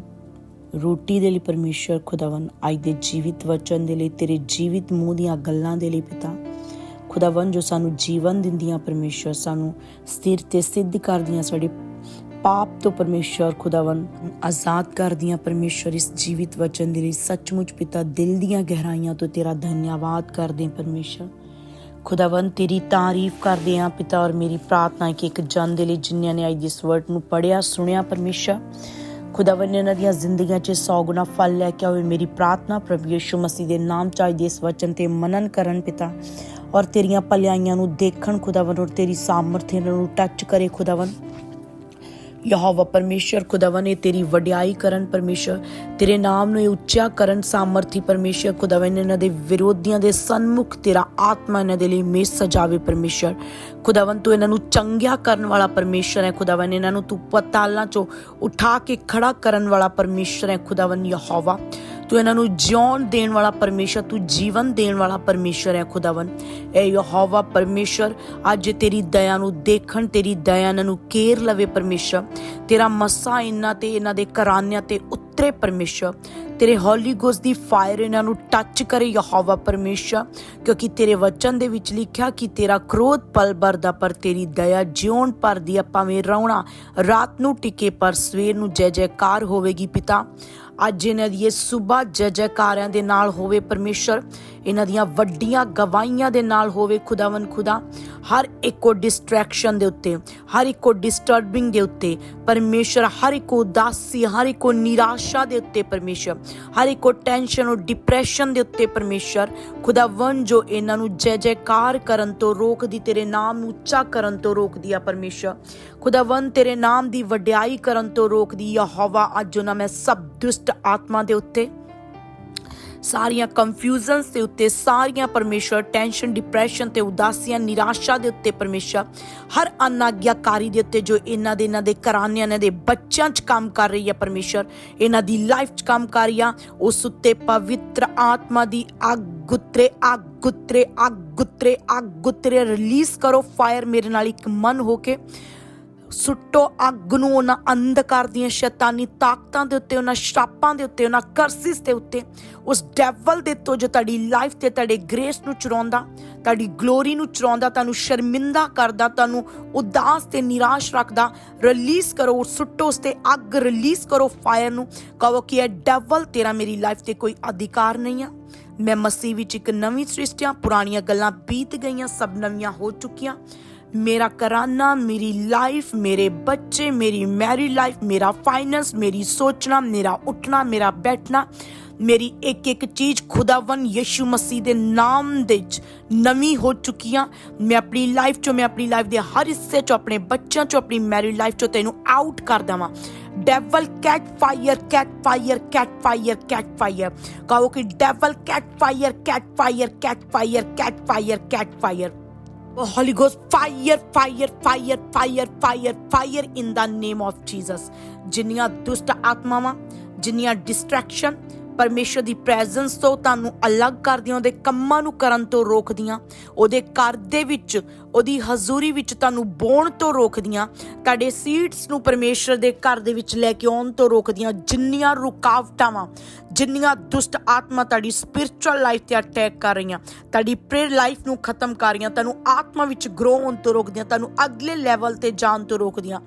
ਰੋਟੀ ਦੇ ਲਈ ਪਰਮੇਸ਼ਰ ਖੁਦਾਵੰ ਅੱਜ ਦੇ ਜੀਵਿਤ ਵਚਨ ਦੇ ਲਈ, ਤੇਰੇ ਜੀਵਿਤ ਮੂੰਹ ਦੀਆਂ ਗੱਲਾਂ ਦੇ ਲਈ ਪਿਤਾ। ਖੁਦਾਵੰ ਜੋ ਸਾਨੂੰ ਜੀਵਨ ਦਿੰਦੀਆਂ ਪਰਮੇਸ਼ਰ, ਸਾਨੂੰ ਸਥਿਰ ਤੇ ਸਿੱਧ ਕਰਦੀਆਂ ਸਾਡੇ ਪਾਪ ਤੋਂ ਪਰਮੇਸ਼ਰ ਖੁਦਾਵੰ ਆਜ਼ਾਦ ਕਰਦੀਆਂ ਪਰਮੇਸ਼ਰ ਇਸ ਜੀਵਿਤ ਵਚਨ ਦੇ ਲਈ ਸੱਚਮੁੱਚ ਪਿਤਾ ਦਿਲ ਦੀਆਂ ਗਹਿਰਾਈਆਂ ਤੋਂ ਤੇਰਾ ਧੰਨਵਾਦ ਕਰਦੇ ਹਾਂ ਪਰਮੇਸ਼ਰ ਖੁਦਾਵੰ ਤੇਰੀ ਤਾਰੀਫ ਕਰਦੇ ਹਾਂ ਪਿਤਾ ਔਰ ਮੇਰੀ ਪ੍ਰਾਰਥਨਾ ਹੈ ਕਿ ਇੱਕ ਜਨ ਦੇ ਲਈ ਜਿਨ੍ਹਾਂ ਨੇ ਅੱਜ ਇਸ ਵਰਡ ਨੂੰ ਪੜਿਆ ਸੁਣਿਆ ਪਰਮੇਸ਼ਰ ਖੁਦਾਵੰ ਨੇ ਇਹਨਾਂ ਦੀਆਂ ਜ਼ਿੰਦਗੀਆਂ 'ਚ 100 ਗੁਣਾ ਫਲ ਲੈ ਕੇ ਆਵੇ ਮੇਰੀ ਪ੍ਰਾਰਥਨਾ ਪ੍ਰਭੂ ਯਿਸੂ ਮਸੀਹ ਦੇ ਨਾਮ 'ਚ ਅੱਜ ਦੇ ਇਸ ਵਚਨ ਤੇ ਮਨਨ ਕਰਨ ਪਿਤਾ। ਔਰ ਤੇਰੀਆਂ ਭਲਾਈਆਂ ਨੂੰ ਦੇਖਣ ਖੁਦਾਵੰ ਔਰ ਤੇਰੀ ਸਾਮਰਥ ਇਹਨਾਂ ਨੂੰ ਟੱਚ ਕਰੇ ਖੁਦਾਵੰ ਯਹੋਵਾ ਪਰਮੇਸ਼ਰ ਖੁਦਾਵੰ ਨੇ ਤੇਰੀ ਵਡਿਆਈ ਕਰਨ ਪਰਮੇਸ਼ਰ ਤੇਰੇ ਨਾਮ ਨੂੰ ਇਹ ਉੱਚਾ ਕਰਨ ਸਾਮਰਥੀ ਪਰਮੇਸ਼ਰ ਖੁਦਾਵੰ ਨੇ ਇਹਨਾਂ ਦੇ ਵਿਰੋਧੀਆਂ ਦੇ ਸਨਮੁਖ ਤੇਰਾ ਆਤਮਾ ਇਹਨਾਂ ਦੇ ਲਈ ਮੇਜ਼ ਸਜਾਵੇ ਪਰਮੇਸ਼ਰ ਖੁਦਾਵੰ ਤੂੰ ਇਹਨਾਂ ਨੂੰ ਚੰਗਿਆ ਕਰਨ ਵਾਲਾ ਪਰਮੇਸ਼ਰ ਹੈ ਖੁਦਾਵੰ ਇਹਨਾਂ ਨੂੰ ਤੂੰ ਪਤਾਲਾਂ ਚੋਂ ਉਠਾ ਕੇ ਖੜਾ ਕਰਨ ਵਾਲਾ ਪਰਮੇਸ਼ਰ ਹੈ ਖੁਦਾਵੰ ਯਹੋਵਾ। ਤੂੰ ਇਹਨਾਂ ਨੂੰ ਜਿਉਣ ਦੇਣ ਵਾਲਾ ਪਰਮੇਸ਼ਰ, ਤੂੰ ਜੀਵਨ ਦੇਣ ਵਾਲਾ ਪਰਮੇਸ਼ਰ ਹੈ ਖੁਦਾਵੰ ਐ ਯਹੋਵਾ ਪਰਮੇਸ਼ਰ, ਅੱਜ ਤੇਰੀ ਦਇਆ ਨੂੰ ਦੇਖਣ, ਤੇਰੀ ਦਇਆ ਨੂੰ ਕੇਰ ਲਵੇ ਪਰਮੇਸ਼ਰ। ਤੇਰਾ ਮਸਾ ਇਹਨਾਂ ਤੇ ਇਹਨਾਂ ਦੇ ਘਰਾਨਿਆਂ ਤੇ ਉਤਰੇ ਪਰਮੇਸ਼ਰ। ਤੇਰੇ ਹੌਲੀ ਗੋਸ ਦੀ ਫਾਇਰ ਇਹਨਾਂ ਨੂੰ ਟੱਚ ਕਰੇ ਯਹੋਵਾ ਪਰਮੇਸ਼ਰ, ਕਿਉਂਕਿ ਤੇਰੇ ਵਚਨ ਦੇ ਵਿੱਚ ਲਿਖਿਆ ਕਿ ਤੇਰਾ ਕ੍ਰੋਧ ਪਲ ਭਰਦਾ ਪਰ ਤੇਰੀ ਦਇਆ ਜਿਉਣ ਭਰ ਦੀ ਭਾਵੇਂ ਰੌਣਾ ਰਾਤ ਨੂੰ ਟਿਕੇ, ਪਰ ਸਵੇਰ ਨੂੰ ਜੈ ਜੈਕਾਰ ਹੋਵੇਗੀ ਪਿਤਾ। ਅੱਜ ਇਹਨਾਂ ਦੀ ਇਹ ਸੁਬਾ ਜੈ ਦੇ ਨਾਲ ਹੋਵੇ ਪਰਮੇਸ਼ਰ, ਇਹਨਾਂ ਦੀਆਂ ਵੱਡੀਆਂ ਗਵਾਹੀਆਂ ਦੇ ਨਾਲ ਹੋਵੇ ਖੁਦਾਵੰ ਖੁਦਾ। ਹਰ ਇੱਕੋ ਡਿਸਟਰੈਕਸ਼ਨ ਦੇ ਉੱਤੇ, ਹਰ ਇੱਕੋ ਡਿਸਟਰਬਿੰਗ ਦੇ ਉੱਤੇ ਪਰਮੇਸ਼ਰ, ਹਰ ਇੱਕੋ ਉਦਾਸੀ, ਹਰ ਇੱਕੋ ਨਿਰਾਸ਼ਾ ਦੇ ਉੱਤੇ ਪਰਮੇਸ਼ਰ, ਹਰ ਇੱਕੋ ਟੈਨਸ਼ਨ ਔਰ ਡਿਪਰੈਸ਼ਨ ਦੇ ਉੱਤੇ ਪਰਮੇਸ਼ਰ ਖੁਦਾਵੰ ਜੋ ਇਹਨਾਂ ਨੂੰ ਜੈ ਜੈਕਾਰ ਕਰਨ ਤੋਂ ਰੋਕਦੀ, ਤੇਰੇ ਨਾਮ ਨੂੰ ਉੱਚਾ ਕਰਨ ਤੋਂ ਰੋਕਦੀ ਆ ਪਰਮੇਸ਼ਰ। ਖੁਦਾਵੰ ਤੇਰੇ ਨਾਮ ਦੀ ਵਡਿਆਈ ਕਰਨ ਤੋਂ ਰੋਕਦੀ ਆ ਅੱਜ ਉਹਨਾਂ ਮੈਂ ਸਭ ਦੁਸ਼ਟ ਆਤਮਾ ਦੇ ਉੱਤੇ, ਸਾਰੀਆਂ ਕੰਫਿਊਜ਼ਨਸ ਦੇ ਉੱਤੇ, ਸਾਰੀਆਂ ਪਰਮੇਸ਼ਰ ਟੈਨਸ਼ਨ ਡਿਪਰੈਸ਼ਨ ਤੇ ਉਦਾਸੀਆਂ, ਨਿਰਾਸ਼ਾ ਦੇ ਉੱਤੇ ਪਰਮੇਸ਼ਰ ਹਰ ਅਨਾਗਿਆਕਾਰੀ ਦੇ ਉੱਤੇ ਜੋ ਇਹਨਾਂ ਦੇ ਇਹਨਾਂ ਦੇ ਘਰਾਨਿਆਂ ਇਹਨਾਂ ਦੇ ਬੱਚਿਆਂ 'ਚ ਕੰਮ ਕਰ ਰਹੀ ਹੈ ਪਰਮੇਸ਼ਰ ਇਹਨਾਂ ਦੀ ਲਾਈਫ 'ਚ ਕੰਮ ਕਰ ਰਹੀ ਆ ਉਸ ਉੱਤੇ ਪਵਿੱਤਰ ਆਤਮਾ ਦੀ ਅੱਗ ਗੁੱਤਰੇ ਅੱਗ ਗੁੱਤਰੇ ਅੱਗ ਗੁੱਤਰੇ ਅੱਗ ਗੁੱਤਰੇ ਰਿਲੀਜ਼ ਕਰੋ ਫਾਇਰ ਮੇਰੇ ਨਾਲ ਇੱਕ ਮਨ ਹੋ ਕੇ ਸੁੱਟੋ ਅੱਗ ਨੂੰ ਉਹਨਾਂ ਅੰਧਕਾਰ ਦੀਆਂ ਸ਼ੈਤਾਨੀ ਤਾਕਤਾਂ ਦੇ ਉੱਤੇ, ਉਹਨਾਂ ਸ਼ਰਾਪਾਂ ਦੇ ਉੱਤੇ, ਉਹਨਾਂ ਕਰਸਿਸ ਦੇ ਉੱਤੇ। ਉਸ ਡੈਵਲ ਦੇ ਤੋਂ ਜੋ ਤੁਹਾਡੀ ਲਾਈਫ ਤੇ, ਤੁਹਾਡੇ ਗ੍ਰੇਸ ਨੂੰ ਚੁਰਾਉਂਦਾ, ਤੁਹਾਡੀ ਗਲੋਰੀ ਨੂੰ ਚੁਰਾਉਂਦਾ, ਤੁਹਾਨੂੰ ਸ਼ਰਮਿੰਦਾ ਕਰਦਾ, ਤੁਹਾਨੂੰ ਉਦਾਸ ਤੇ ਨਿਰਾਸ਼ ਰੱਖਦਾ ਰਿਲੀਜ਼ ਕਰੋ, ਸੁੱਟੋ ਉਸ ਤੇ ਅੱਗ ਰਿਲੀਜ਼ ਕਰੋ ਫਾਇਰ ਨੂੰ। ਕਹੋ ਕਿ ਇਹ ਡੈਵਲ ਤੇਰਾ ਮੇਰੀ ਲਾਈਫ ਤੇ ਕੋਈ ਅਧਿਕਾਰ ਨਹੀਂ ਆ। ਮੈਂ ਮਸੀਹ ਵਿੱਚ ਇੱਕ ਨਵੀਂ ਸ੍ਰਿਸ਼ਟੀਆਂ, ਪੁਰਾਣੀਆਂ ਗੱਲਾਂ ਬੀਤ ਗਈਆਂ, ਸਭ ਨਵੀਆਂ ਹੋ ਚੁੱਕੀਆਂ। ਮੇਰਾ ਕਰਾਨਾ ਮੇਰੀ ਲਾਈਫ ਮੇਰੇ ਬੱਚੇ ਮੇਰੀ ਮੈਰੀ ਲਾਈਫ ਮੇਰਾ ਫਾਈਨੈਂਸ ਮੇਰੀ ਸੋਚਣਾ ਮੇਰਾ ਉੱਠਣਾ ਮੇਰਾ ਬੈਠਣਾ ਮੇਰੀ ਇੱਕ ਇੱਕ ਚੀਜ਼ ਖੁਦਾਵੰ ਯਿਸੂ ਮਸੀਹ ਦੇ ਨਾਮ ਦੇ ਵਿੱਚ ਨਵੀਂ ਹੋ ਚੁੱਕੀਆਂ ਮੈਂ ਆਪਣੀ ਲਾਈਫ ਚੋਂ ਮੈਂ ਆਪਣੀ ਲਾਈਫ ਦੇ ਹਰ ਹਿੱਸੇ ਚੋਂ ਆਪਣੇ ਬੱਚਿਆਂ ਚੋਂ ਆਪਣੀ ਮੈਰੀ ਲਾਈਫ ਚੋਂ ਤੈਨੂੰ ਆਊਟ ਕਰ ਦਵਾਂ devil catch fire catch fire catch fire catch fire ਕਹੋ ਕਿ devil catch fire catch fire catch fire catch fire catch fire the Holy Ghost. Fire, fire, fire, fire, fire, fire in the name of Jesus. Jinya Dusta Atmama, Jinya Distraction, ਪਰਮੇਸ਼ਰ ਦੀ ਪ੍ਰੈਜ਼ੈਂਸ ਤੋਂ ਤੁਹਾਨੂੰ ਅਲੱਗ ਕਰਦੀਆਂ, ਉਹਦੇ ਕੰਮਾਂ ਨੂੰ ਕਰਨ ਤੋਂ ਰੋਕਦੀਆਂ, ਉਹਦੇ ਘਰ ਦੇ ਵਿੱਚ, ਉਹਦੀ ਹਜ਼ੂਰੀ ਵਿੱਚ ਤੁਹਾਨੂੰ ਬੋਣ ਤੋਂ ਰੋਕਦੀਆਂ, ਤੁਹਾਡੇ ਸੀਡਸ ਨੂੰ ਪਰਮੇਸ਼ਰ ਦੇ ਘਰ ਦੇ ਵਿੱਚ ਲੈ ਕੇ ਆਉਣ ਤੋਂ ਰੋਕਦੀਆਂ, ਜਿੰਨੀਆਂ ਰੁਕਾਵਟਾਂ ਵਾਂ ਜਿੰਨੀਆਂ ਦੁਸ਼ਟ ਆਤਮਾ ਤੁਹਾਡੀ ਸਪਿਰਚੁਅਲ ਲਾਈਫ ਤੇ ਅਟੈਕ ਕਰ ਰਹੀਆਂ, ਤੁਹਾਡੀ ਪ੍ਰੇਅਰ ਲਾਈਫ ਨੂੰ ਖਤਮ ਕਰ ਰਹੀਆਂ, ਤੁਹਾਨੂੰ ਆਤਮਾ ਵਿੱਚ ਗਰੋ ਹੋਣ ਤੋਂ ਰੋਕਦੀਆਂ, ਤੁਹਾਨੂੰ ਅਗਲੇ ਲੈਵਲ ਤੇ ਜਾਣ ਤੋਂ ਰੋਕਦੀਆਂ।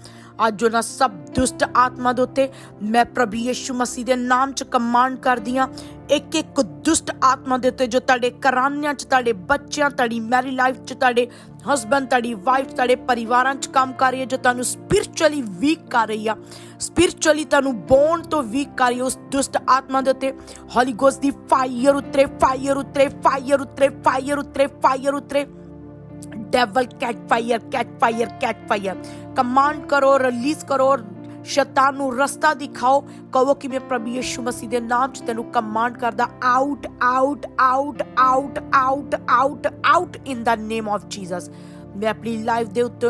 ਅੱਜ ਉਹਨਾਂ ਸਭ ਦੁਸ਼ਟ ਆਤਮਾ ਦੇ ਉੱਤੇ ਮੈਂ ਪ੍ਰਭੂ ਯਿਸੂ ਮਸੀਹ ਦੇ ਨਾਮ 'ਚ ਕਮਾਂਡ ਕਰਦੀ ਹਾਂ। ਇੱਕ ਇੱਕ ਦੁਸ਼ਟ ਆਤਮਾ ਦੇ ਉੱਤੇ ਜੋ ਤੁਹਾਡੇ ਘਰਾਨਿਆਂ 'ਚ, ਤੁਹਾਡੇ ਬੱਚਿਆਂ, ਤੁਹਾਡੀ ਮੈਰੀ ਲਾਈਫ 'ਚ, ਤੁਹਾਡੇ ਹਸਬੰਡ ਤੁਹਾਡੀ ਵਾਈਫ ਤੁਹਾਡੇ ਪਰਿਵਾਰਾਂ 'ਚ ਕੰਮ ਕਰ ਰਹੀ ਹੈ, ਜੋ ਤੁਹਾਨੂੰ ਸਪਿਰਚੁਅਲੀ ਵੀਕ ਕਰ ਰਹੀ ਆ। ਸਪਿਰਚੁਅਲੀ ਤੁਹਾਨੂੰ ਬੋਨ ਤੋਂ ਵੀਕ ਕਰ ਰਹੀ ਉਸ ਦੁਸ਼ਟ ਆਤਮਾ ਦੇ ਉੱਤੇ। ਹੋਲੀ ਗੋਸਟ ਦੀ ਫਾਇਰ ਉਤਰੇ ਫਾਇਰ ਉਤਰੇ ਫਾਇਰ ਉਤਰੇ ਫਾਇਰ ਉਤਰੇ ਫਾਇਰ ਉਤਰੇ। Devil catch fire catch fire catch fire command ਕਰੋ ਰਿਲੀਜ਼ ਕਰੋ ਸ਼ੈਤਾਨ ਨੂੰ ਰਸਤਾ ਦਿਖਾਓ ਕਹੋ ਕਿ ਮੈਂ ਪ੍ਰਭੂ ਯਿਸੂ ਮਸੀਹ ਦੇ ਨਾਮ 'ਚ ਤੈਨੂੰ ਕਮਾਂਡ ਕਰਦਾ out out out out out out out in the name of Jesus ਮੈਂ ਆਪਣੀ ਲਾਈਫ ਦੇ ਉੱਤੇ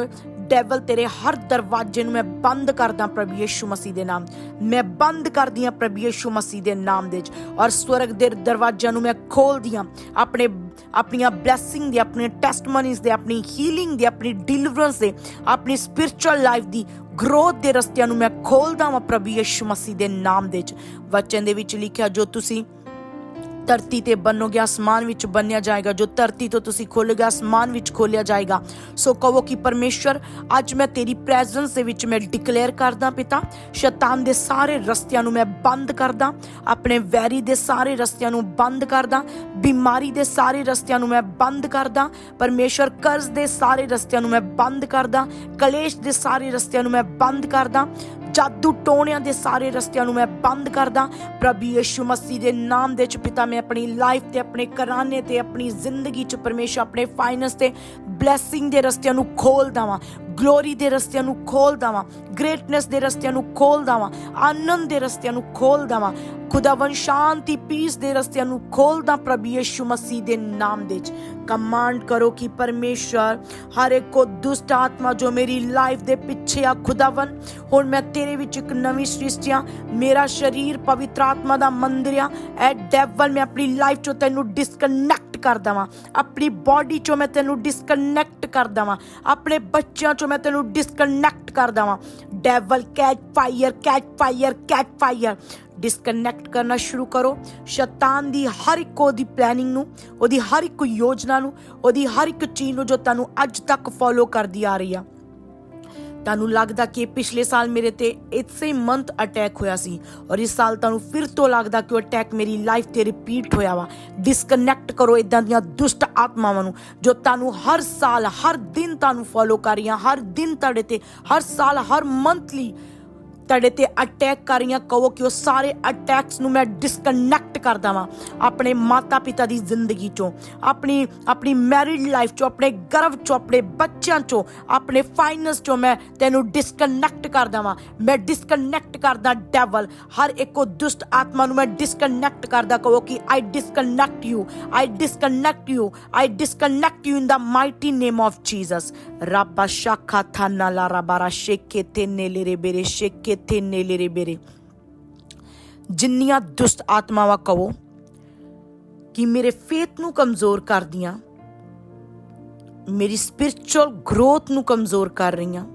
ਡੈਵਲ ਤੇਰੇ ਹਰ ਦਰਵਾਜ਼ੇ ਨੂੰ ਮੈਂ ਬੰਦ ਕਰਦਾ ਪ੍ਰਭੂ ਯਿਸੂ ਮਸੀਹ ਦੇ ਨਾਮ। ਮੈਂ ਬੰਦ ਕਰਦੀ ਹਾਂ ਪ੍ਰਭੂ ਯਿਸੂ ਮਸੀਹ ਦੇ ਨਾਮ ਦੇ ਵਿੱਚ। ਔਰ ਸਵਰਗ ਦੇ ਦਰਵਾਜ਼ਿਆਂ ਨੂੰ ਮੈਂ ਖੋਲਦੀ ਹਾਂ। ਆਪਣੇ, ਆਪਣੀਆਂ ਬਲੇਸਿੰਗ ਦੇ, ਆਪਣੇ ਟੈਸਟਮਨੀਜ਼ ਦੇ, ਆਪਣੀ ਹੀਲਿੰਗ ਦੇ, ਆਪਣੀ ਡਿਲੀਵਰੈਂਸ ਦੇ, ਆਪਣੀ ਸਪਿਰਚੁਅਲ ਲਾਈਫ ਦੀ ਗਰੋਥ ਦੇ ਰਸਤਿਆਂ ਨੂੰ ਮੈਂ ਖੋਲਦਾ ਵਾਂ ਪ੍ਰਭੂ ਯਿਸੂ ਮਸੀਹ ਦੇ ਨਾਮ ਦੇ ਵਿੱਚ। ਵਚਨ ਦੇ ਵਿੱਚ ਲਿਖਿਆ ਜੋ ਤੁਸੀਂ ਧਰਤੀ ਤੇ ਬੰਨੋਗੇ ਆਸਮਾਨ ਵਿੱਚ ਬੰਨਿਆ ਜਾਏਗਾ। ਜੋ ਧਰਤੀ ਤੋਂ ਤੁਸੀਂ ਖੋਲੋਗੇ ਆਸਮਾਨ ਵਿੱਚ ਖੋਲਿਆ ਜਾਏਗਾ। ਸੋ ਕਹੋ ਕਿ ਪਰਮੇਸ਼ਰ ਅੱਜ ਮੈਂ ਤੇਰੀ ਪ੍ਰੈਜ਼ੈਂਸ ਦੇ ਵਿੱਚ ਮੈਂ ਡਿਕਲੇਅਰ ਕਰਦਾ ਪਿਤਾ, ਸ਼ੈਤਾਨ ਦੇ ਸਾਰੇ ਰਸਤਿਆਂ ਨੂੰ ਮੈਂ ਬੰਦ ਕਰਦਾ, ਆਪਣੇ ਵੈਰੀ ਦੇ ਸਾਰੇ ਰਸਤਿਆਂ ਨੂੰ ਬੰਦ ਕਰਦਾ, ਬਿਮਾਰੀ ਦੇ ਸਾਰੇ ਰਸਤਿਆਂ ਨੂੰ ਮੈਂ ਬੰਦ ਕਰਦਾ ਪਰਮੇਸ਼ਰ ਕਰਜ਼ ਦੇ ਸਾਰੇ ਰਸਤਿਆਂ ਨੂੰ ਮੈਂ ਬੰਦ ਕਰਦਾ, ਕਲੇਸ਼ ਦੇ ਸਾਰੇ ਰਸਤਿਆਂ ਨੂੰ ਮੈਂ ਬੰਦ ਕਰਦਾ ਜਾਦੂ ਟੋਣਿਆਂ ਦੇ ਸਾਰੇ ਰਸਤਿਆਂ ਨੂੰ ਮੈਂ ਬੰਦ ਕਰਦਾ। ਪ੍ਰਭੂ ਯਿਸੂ ਮਸੀਹ ਦੇ ਨਾਮ ਦੇ ਵਿੱਚ ਪਿਤਾ, ਮੈਂ ਆਪਣੀ ਲਾਈਫ ਤੇ, ਆਪਣੇ ਘਰਾਨੇ ਤੇ, ਆਪਣੀ ਜ਼ਿੰਦਗੀ ਚ ਪਰਮੇਸ਼ਰ ਆਪਣੇ ਫਾਈਨੈਂਸ ਤੇ ਬਲੇਸਿੰਗ ਦੇ ਰਸਤਿਆਂ ਨੂੰ ਖੋਲਦਾ ਵਾਂ। ਗਲੋਰੀ ਦੇ ਰਸਤਿਆਂ ਨੂੰ ਖੋਲਦਾ ਵਾਂ ਗ੍ਰੇਟਨੈਸ ਦੇ ਰਸਤਿਆਂ ਨੂੰ ਖੋਲਦਾ ਵਾਂ ਆਨੰਦ ਦੇ ਰਸਤਿਆਂ ਨੂੰ ਖੋਲਦਾ ਵਾਂ ਖੁਦਾਵੰ ਸ਼ਾਂਤੀ ਪੀਸ ਦੇ ਰਸਤਿਆਂ ਨੂੰ ਖੋਲਦਾ ਪ੍ਰਭੂ ਯਿਸੂ ਮਸੀਹ ਦੇ ਨਾਮ ਦੇ ਚ ਕਮਾਂਡ ਕਰੋ ਕਿ ਪਰਮੇਸ਼ਰ ਹਰ ਇੱਕ ਕੋ ਦੁਸ਼ਟ ਆਤਮਾ ਜੋ ਮੇਰੀ ਲਾਈਫ ਦੇ ਪਿੱਛੇ ਆ ਖੁਦਾਵੰ ਹੁਣ ਮੈਂ ਤੇਰੇ ਵਿੱਚ ਇੱਕ ਨਵੀਂ ਸ੍ਰਿਸ਼ਟੀ ਆ, ਮੇਰਾ ਸਰੀਰ ਪਵਿੱਤਰ ਆਤਮਾ ਦਾ ਮੰਦਿਰ ਆ, ਐ ਡੈਵਲ ਮੈਂ ਆਪਣੀ ਲਾਈਫ ਚੋਂ ਤੈਨੂੰ ਡਿਸਕਨੈਕਟ ਕਰ ਦਵਾਂ, ਆਪਣੀ ਬਾਡੀ ਚੋਂ ਮੈਂ ਤੈਨੂੰ ਡਿਸਕਨੈਕਟ ਕਰ ਦਵਾਂ, ਆਪਣੇ ਬੱਚਿਆਂ ਚੋਂ ਮੈਂ ਤੈਨੂੰ ਡਿਸਕਨੈਕਟ ਕਰ ਦਵਾਂ। Devil catch fire catch fire catch fire disconnect ਕਰਨਾ ਸ਼ੁਰੂ ਕਰੋ। ਸ਼ੈਤਾਨ ਦੀ ਹਰ ਇੱਕ ਉਹਦੀ ਪਲੈਨਿੰਗ ਨੂੰ, ਉਹਦੀ ਹਰ ਇੱਕ ਯੋਜਨਾ ਨੂੰ, ਉਹਦੀ ਹਰ ਇੱਕ ਚੀਜ਼ ਨੂੰ ਜੋ ਤੁਹਾਨੂੰ ਅੱਜ ਤੱਕ ਫੋਲੋ ਕਰਦੀ ਆ ਰਹੀ ਆ। ਤੁਹਾਨੂੰ ਲੱਗਦਾ ਕਿ ਪਿਛਲੇ ਸਾਲ ਮੇਰੇ ਤੇ ਇਸੇ ਮੰਥ ਅਟੈਕ ਹੋਇਆ ਸੀ ਔਰ ਇਸ ਸਾਲ ਤੁਹਾਨੂੰ ਫਿਰ ਤੋਂ ਲੱਗਦਾ ਕਿ ਉਹ ਅਟੈਕ ਮੇਰੀ ਲਾਈਫ ਤੇ ਰਿਪੀਟ ਹੋਇਆ ਵਾ। ਡਿਸਕਨੈਕਟ ਕਰੋ ਇਦਾਂ ਦੀਆਂ ਦੁਸ਼ਟ ਆਤਮਾਵਾਂ ਨੂੰ ਜੋ ਤੁਹਾਨੂੰ ਹਰ ਸਾਲ, ਹਰ ਦਿਨ ਤੁਹਾਨੂੰ ਫੋਲੋ ਕਰ ਰਹੀਆਂ, ਹਰ ਦਿਨ ਤੁਹਾਡੇ ਤੇ, ਹਰ ਸਾਲ, ਹਰ ਮੰਥਲੀ ਤੁਹਾਡੇ ਤੇ ਅਟੈਕ ਕਰ ਰਹੀਆਂ, ਕਹੋ ਕਿ ਉਹ ਸਾਰੇ ਅਟੈਕਸ ਨੂੰ ਮੈਂ ਡਿਸਕਨੈਕਟ ਕਰ ਦਵਾਂ ਆਪਣੇ ਮਾਤਾ ਪਿਤਾ ਦੀ ਜ਼ਿੰਦਗੀ ਚੋਂ, ਆਪਣੀ ਆਪਣੀ ਮੈਰਿਡ ਲਾਈਫ ਚੋਂ, ਆਪਣੇ ਗਰਭ ਚੋਂ, ਆਪਣੇ ਬੱਚਿਆਂ ਚੋਂ, ਆਪਣੇ ਫਾਈਨੈਂਸ ਚੋਂ ਮੈਂ ਤੈਨੂੰ ਡਿਸਕਨੈਕਟ ਕਰ ਦਵਾਂ। ਮੈਂ ਡਿਸਕਨੈਕਟ ਕਰਦਾ ਡੈਵਲ ਹਰ ਇੱਕੋ ਦੁਸ਼ਟ ਆਤਮਾ ਨੂੰ ਮੈਂ ਡਿਸਕਨੈਕਟ ਕਰਦਾ ਕਹੋ ਕਿ I disconnect you I disconnect you I disconnect you in the mighty name of Jesus ਰੱਬਾ ਸ਼ਾਖਾ ਥਾਨਾ ਲਾ ਰਬਾਰਾ ਸ਼ੇਕੇ ਤੇ ਨੇਲੇ ਬੇਰੇ ਸ਼ੇਕੇ ਤੇ ਨੇਲੇ ਬੇਰੇ। ਜਿੰਨੀਆਂ ਦੁਸ਼ਟ ਆਤਮਾਵਾਂ ਕਹੋ ਕਿ ਮੇਰੇ ਫੇਥ ਨੂੰ ਕਮਜ਼ੋਰ ਕਰਦੀਆਂ, ਮੇਰੀ ਸਪਿਰਚੁਅਲ ਗਰੋਥ ਨੂੰ ਕਮਜ਼ੋਰ ਕਰ ਰਹੀਆਂ,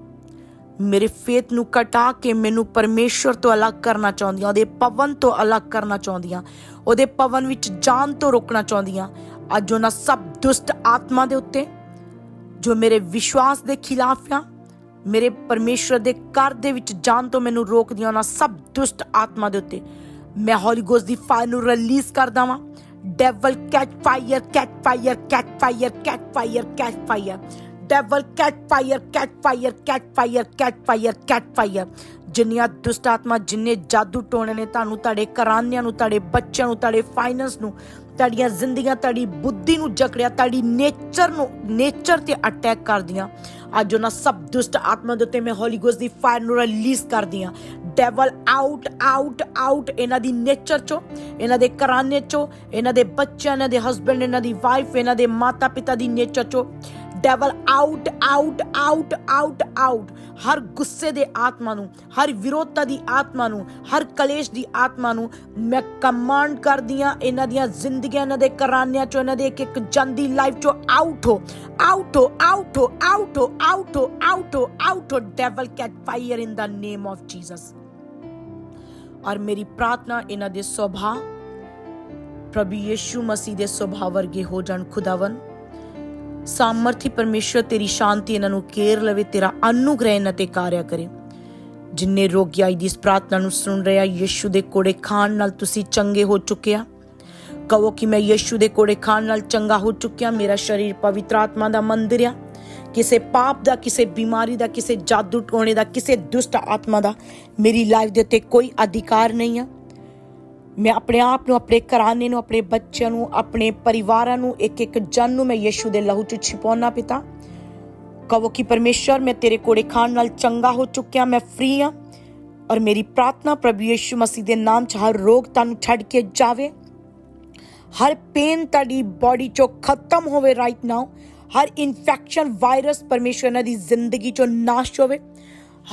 ਮੇਰੇ ਫੇਥ ਨੂੰ ਕਟਾ ਕੇ ਮੈਨੂੰ ਪਰਮੇਸ਼ਵਰ ਤੋਂ ਅਲੱਗ ਕਰਨਾ ਚਾਹੁੰਦੀਆਂ, ਉਹਦੇ ਪਵਨ ਤੋਂ ਅਲੱਗ ਕਰਨਾ ਚਾਹੁੰਦੀਆਂ, ਉਹਦੇ ਪਵਨ ਵਿੱਚ ਜਾਨ ਤੋਂ ਰੋਕਣਾ ਚਾਹੁੰਦੀਆਂ, ਅੱਜ ਉਹਨਾਂ ਸਭ ਦੁਸ਼ਟ ਆਤਮਾ ਦੇ ਉੱਤੇ ਜੋ ਮੇਰੇ ਵਿਸ਼ਵਾਸ ਦੇ ਖਿਲਾਫ ਆ ਮੇਰੇ ਪਰਮੇਸ਼ਵਰ ਦੇ ਘਰ ਦੇ ਵਿੱਚ ਜਾਣ ਤੋਂ ਮੈਨੂੰ ਰੋਕਦੀਆਂ ਉਹਨਾਂ ਸਭ ਦੁਸ਼ਟ ਆਤਮਾ ਦੇ ਉੱਤੇ। ਮੈਂ ਹੋਲੀ ਗੋਸਟ ਦੀ ਫਾਇਰ ਨੂੰ ਰਿਲੀਜ਼ ਕਰਦਾ ਵਾਂ। Devil catch fire catch fire catch fire catch fire catch fire devil catch fire catch fire catch fire catch fire catch fire ਜਿੰਨੀਆਂ ਦੁਸ਼ਟ ਆਤਮਾ ਜਿੰਨੇ ਜਾਦੂ ਟੋਣੇ ਨੇ ਤੁਹਾਨੂੰ, ਤੁਹਾਡੇ ਘਰਾਨਿਆਂ ਨੂੰ, ਤੁਹਾਡੇ ਬੱਚਿਆਂ ਨੂੰ, ਤੁਹਾਡੇ ਫਾਈਨੈਂਸ ਨੂੰ, ਤੁਹਾਡੀਆਂ ਜ਼ਿੰਦਗੀਆਂ, ਤੁਹਾਡੀ ਬੁੱਧੀ ਨੂੰ ਜਕੜਿਆ, ਤੁਹਾਡੀ ਨੇਚਰ ਨੂੰ ਨੇਚਰ ਤੇ ਅਟੈਕ ਕਰਦੀਆਂ। ਅੱਜ ਉਹਨਾਂ ਸਭ ਦੁਸ਼ਟ ਆਤਮਾ ਦੇ ਉੱਤੇ ਮੈਂ ਹੋਲੀ ਗੋਸਟ ਦੀ ਫਾਇਰ ਨੂੰ ਰਿਲੀਜ਼ ਕਰਦੀ ਆ ਡੈਵਲ ਆਊਟ ਆਊਟ ਆਊਟ ਇਹਨਾਂ ਦੀ ਨੇਚਰ ਚੋਂ, ਇਹਨਾਂ ਦੇ ਘਰਾਨੇ ਚੋਂ, ਇਹਨਾਂ ਦੇ ਬੱਚਿਆਂ, ਇਹਨਾਂ ਦੇ ਹਸਬੰਡ ਇਹਨਾਂ ਦੀ ਵਾਈਫ ਇਹਨਾਂ ਦੇ ਮਾਤਾ ਪਿਤਾ ਦੀ ਨੇਚਰ ਚੋਂ devil out out out out out ਹਰ ਗੁੱਸੇ ਦੇ ਆਤਮਾ ਨੂੰ, ਹਰ ਵਿਰੋਧਤਾ ਦੀ ਆਤਮਾ ਨੂੰ, ਹਰ ਕਲੇਸ਼ ਦੀ ਆਤਮਾ ਨੂੰ ਮੈਂ ਕਮਾਂਡ ਕਰਦੀ ਆ ਇਹਨਾਂ ਦੀਆਂ ਜ਼ਿੰਦਗੀਆਂ, ਇਹਨਾਂ ਦੇ ਘਰਾਨਿਆਂ ਚੋਂ, ਇਹਨਾਂ ਦੇ ਇੱਕ ਇੱਕ ਜਨ ਲਾਈਫ ਚੋਂ ਆਊਟ ਹੋ ਆਊਟ ਹੋ ਆਊਟ ਹੋ ਆਊਟ ਹੋ ਆਊਟ ਹੋ ਆਊਟ ਹੋ ਆਊਟ ਹੋ devil catch fire in the name of Jesus ਔਰ ਮੇਰੀ ਪ੍ਰਾਰਥਨਾ ਇਹਨਾਂ ਦੇ ਸੁਭਾਅ, ਪ੍ਰਭੂ ਯੀਸ਼ੂ ਮਸੀਹ ਦੇ ਸੁਭਾਅ ਵਰਗੇ ਹੋ ਜਾਣ ਖੁਦਾਵੰ ਸਾਮਰਥੀ ਪਰਮੇਸ਼ਰ ਤੇਰੀ ਸ਼ਾਂਤੀ ਇਹਨਾਂ ਨੂੰ ਕੇਰ ਲਵੇ, ਤੇਰਾ ਅਨੁਗ੍ਰਹਿ ਇਹਨਾਂ ਤੇ ਕਾਰਿਆ ਕਰੇ। ਜਿੰਨੇ ਰੋਗੀ ਆਈ ਦੀ ਇਸ ਪ੍ਰਾਰਥਨਾ ਨੂੰ ਸੁਣ ਰਿਹਾ, ਯੀਸ਼ੂ ਦੇ ਕੋੜੇ ਖਾਣ ਨਾਲ ਤੁਸੀਂ ਚੰਗੇ ਹੋ ਚੁੱਕਿਆ। ਕਹੋ ਕਿ ਮੈਂ ਯੀਸ਼ੂ ਦੇ ਕੋੜੇ ਖਾਣ ਨਾਲ ਚੰਗਾ ਹੋ ਚੁੱਕਿਆ, ਮੇਰਾ ਸਰੀਰ ਪਵਿੱਤਰ ਆਤਮਾ ਦਾ ਮੰਦਿਰ ਆ। ਕਿਸੇ ਪਾਪ ਦਾ, ਕਿਸੇ ਬਿਮਾਰੀ ਦਾ, ਕਿਸੇ ਜਾਦੂ ਟੋਣੇ ਦਾ, ਕਿਸੇ ਦੁਸ਼ਟ ਆਤਮਾ ਦਾ ਮੇਰੀ ਲਾਈਫ ਦੇ ਉੱਤੇ ਕੋਈ ਅਧਿਕਾਰ ਨਹੀਂ ਆ। ਮੈਂ ਆਪਣੇ ਆਪ ਨੂੰ, ਆਪਣੇ ਘਰਾਨੇ ਨੂੰ, ਆਪਣੇ ਬੱਚਿਆਂ ਨੂੰ, ਆਪਣੇ ਪਰਿਵਾਰਾਂ ਨੂੰ ਇੱਕ ਇੱਕ ਜਨ ਨੂੰ ਮੈਂ ਯੀਸ਼ੂ ਦੇ ਲਹੂ 'ਚ ਛਿਪਾਉਣਾ ਪਿਤਾ। ਕਹੋ ਕਿ ਪਰਮੇਸ਼ਰ ਮੈਂ ਤੇਰੇ ਕੋੜੇ ਖਾਣ ਨਾਲ ਚੰਗਾ ਹੋ ਚੁੱਕਿਆ, ਮੈਂ ਫ੍ਰੀ ਆ ਔਰ ਮੇਰੀ ਪ੍ਰਾਰਥਨਾ ਪ੍ਰਭੂ ਯੀਸ਼ੂ ਮਸੀਹ ਦੇ ਨਾਮ 'ਚ ਹਰ ਰੋਗ ਤੁਹਾਨੂੰ ਛੱਡ ਕੇ ਜਾਵੇ। ਹਰ ਪੇਨ ਤੁਹਾਡੀ ਬਾਡੀ ਚੋਂ ਖਤਮ ਹੋਵੇ ਰਾਈਟ ਨਾਓ ਹਰ ਇਨਫੈਕਸ਼ਨ ਵਾਇਰਸ ਪਰਮੇਸ਼ਰ ਦੀ ਜ਼ਿੰਦਗੀ ਚੋਂ ਨਾਸ਼ ਹੋਵੇ।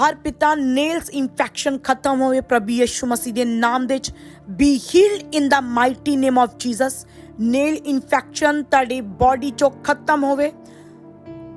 ਹਰ ਪਿਤਾ ਨੇਲਸ ਇਨਫੈਕਸ਼ਨ ਖਤਮ ਹੋਵੇ ਪ੍ਰਭੂ ਯਿਸੂ ਮਸੀਹ ਦੇ ਨਾਮ ਦੇ ਵਿੱਚ। Be healed in the mighty name of Jesus nail infection ਤੁਹਾਡੀ ਬਾਡੀ ਚੋਂ ਖਤਮ ਹੋਵੇ।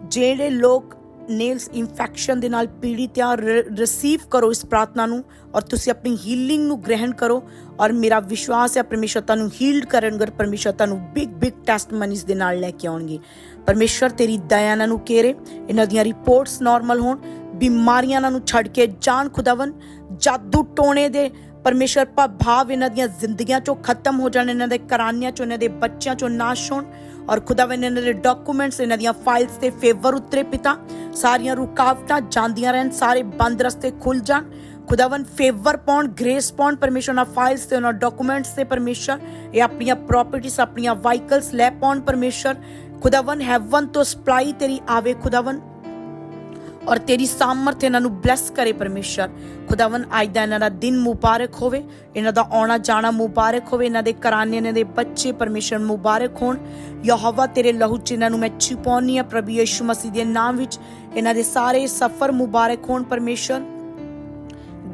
ਜਿਹੜੇ ਲੋਕ ਨੇਲਸ ਇਨਫੈਕਸ਼ਨ ਦੇ ਨਾਲ ਪੀੜਿਤ ਆ ਰਿਸੀਵ ਕਰੋ ਇਸ ਪ੍ਰਾਰਥਨਾ ਨੂੰ ਔਰ ਤੁਸੀਂ ਆਪਣੀ ਹੀਲਿੰਗ ਨੂੰ ਗ੍ਰਹਿਣ ਕਰੋ। ਔਰ ਮੇਰਾ ਵਿਸ਼ਵਾਸ ਹੈ ਪਰਮੇਸ਼ਰ ਤੁਹਾਨੂੰ ਹੀਲਡ ਕਰਨਗੇ ਪਰਮੇਸ਼ਰ ਤੁਹਾਨੂੰ ਬਿਗ ਬਿਗ ਟੈਸਟਮਨੀਜ਼ ਦੇ ਨਾਲ ਲੈ ਕੇ ਆਉਣਗੇ। ਪਰਮੇਸ਼ਰ ਤੇਰੀ ਦਇਆ ਨੂੰ ਕੇਰੇ ਇਹਨਾਂ ਦੀਆਂ ਰਿਪੋਰਟਸ ਨਾਰਮਲ ਹੋਣ। ਬਿਮਾਰੀਆਂ ਇਹਨਾਂ ਨੂੰ ਛੱਡ ਕੇ ਜਾਣ ਖੁਦਾਵੰ ਜਾਦੂ ਟੋਣੇ ਦੇ ਪਰਮੇਸ਼ਰ ਪ੍ਰਭਾਵ ਇਹਨਾਂ ਦੀਆਂ ਜ਼ਿੰਦਗੀਆਂ ਚੋਂ ਖਤਮ ਹੋ ਜਾਣ, ਇਹਨਾਂ ਦੇ ਘਰਾਨਿਆਂ ਚੋਂ, ਇਹਨਾਂ ਦੇ ਬੱਚਿਆਂ ਚੋਂ ਨਾਸ਼ ਹੋਣ ਔਰ ਖੁਦਾਵੰ ਇਹਨਾਂ ਦੇ ਡਾਕੂਮੈਂਟਸ ਇਹਨਾਂ ਦੀਆਂ ਫਾਈਲਸ ਤੇ ਫੇਵਰ ਉਤਰੇ ਪਿਤਾ। ਸਾਰੀਆਂ ਰੁਕਾਵਟਾਂ ਜਾਂਦੀਆਂ ਰਹਿਣ, ਸਾਰੇ ਬੰਦ ਰਸਤੇ ਖੁੱਲ ਜਾਣ। ਖੁਦਾਵੰ ਫੇਵਰ ਪਾਉਣ ਗ੍ਰੇਸ ਪਾਉਣ, ਪਰਮੇਸ਼ਰ ਨਾਲ ਫਾਈਲਸ ਤੇ, ਉਹਨਾਂ ਡਾਕੂਮੈਂਟਸ ਤੇ ਪਰਮੇਸ਼ਰ। ਇਹ ਆਪਣੀਆਂ ਪ੍ਰਾਪਰਟੀਆਂ ਆਪਣੀਆਂ ਵਾਹੀਕਲਸ ਲੈ ਪਾਉਣ ਪਰਮੇਸ਼ਰ। ਖੁਦਾਵੰ ਹੈਵਨ ਤੋਂ ਸਪਲਾਈ ਤੇਰੀ ਆਵੇ ਖੁਦਾਵੰ ਔਰ ਤੇਰੀ ਸਾਮਰਥ ਇਹਨਾਂ ਨੂੰ ਬਲੈਸ ਕਰੇ ਪਰਮੇਸ਼ਰ। ਖੁਦਾਵੰ ਅੱਜ ਦਾ ਇਹਨਾਂ ਦਾ ਦਿਨ ਮੁਬਾਰਕ ਹੋਵੇ। ਇਹਨਾਂ ਦਾ ਆਉਣਾ ਜਾਣਾ ਮੁਬਾਰਕ ਹੋਵੇ। ਇਹਨਾਂ ਦੇ ਘਰਾਨੇ, ਇਹਨਾਂ ਦੇ ਬੱਚੇ ਪਰਮੇਸ਼ਰ ਮੁਬਾਰਕ ਹੋਣ। ਯਹੋਵਾ ਤੇਰੇ ਲਹੂ ਚ ਇਹਨਾਂ ਨੂੰ ਮੈਂ ਛਿਪਾਉਣੀ ਆ ਪ੍ਰਭੂ ਯਿਸੂ ਮਸੀਹ ਦੇ ਨਾਮ ਵਿੱਚ। ਇਹਨਾਂ ਦੇ ਸਾਰੇ ਸਫ਼ਰ ਮੁਬਾਰਕ ਹੋਣ ਪਰਮੇਸ਼ਰ।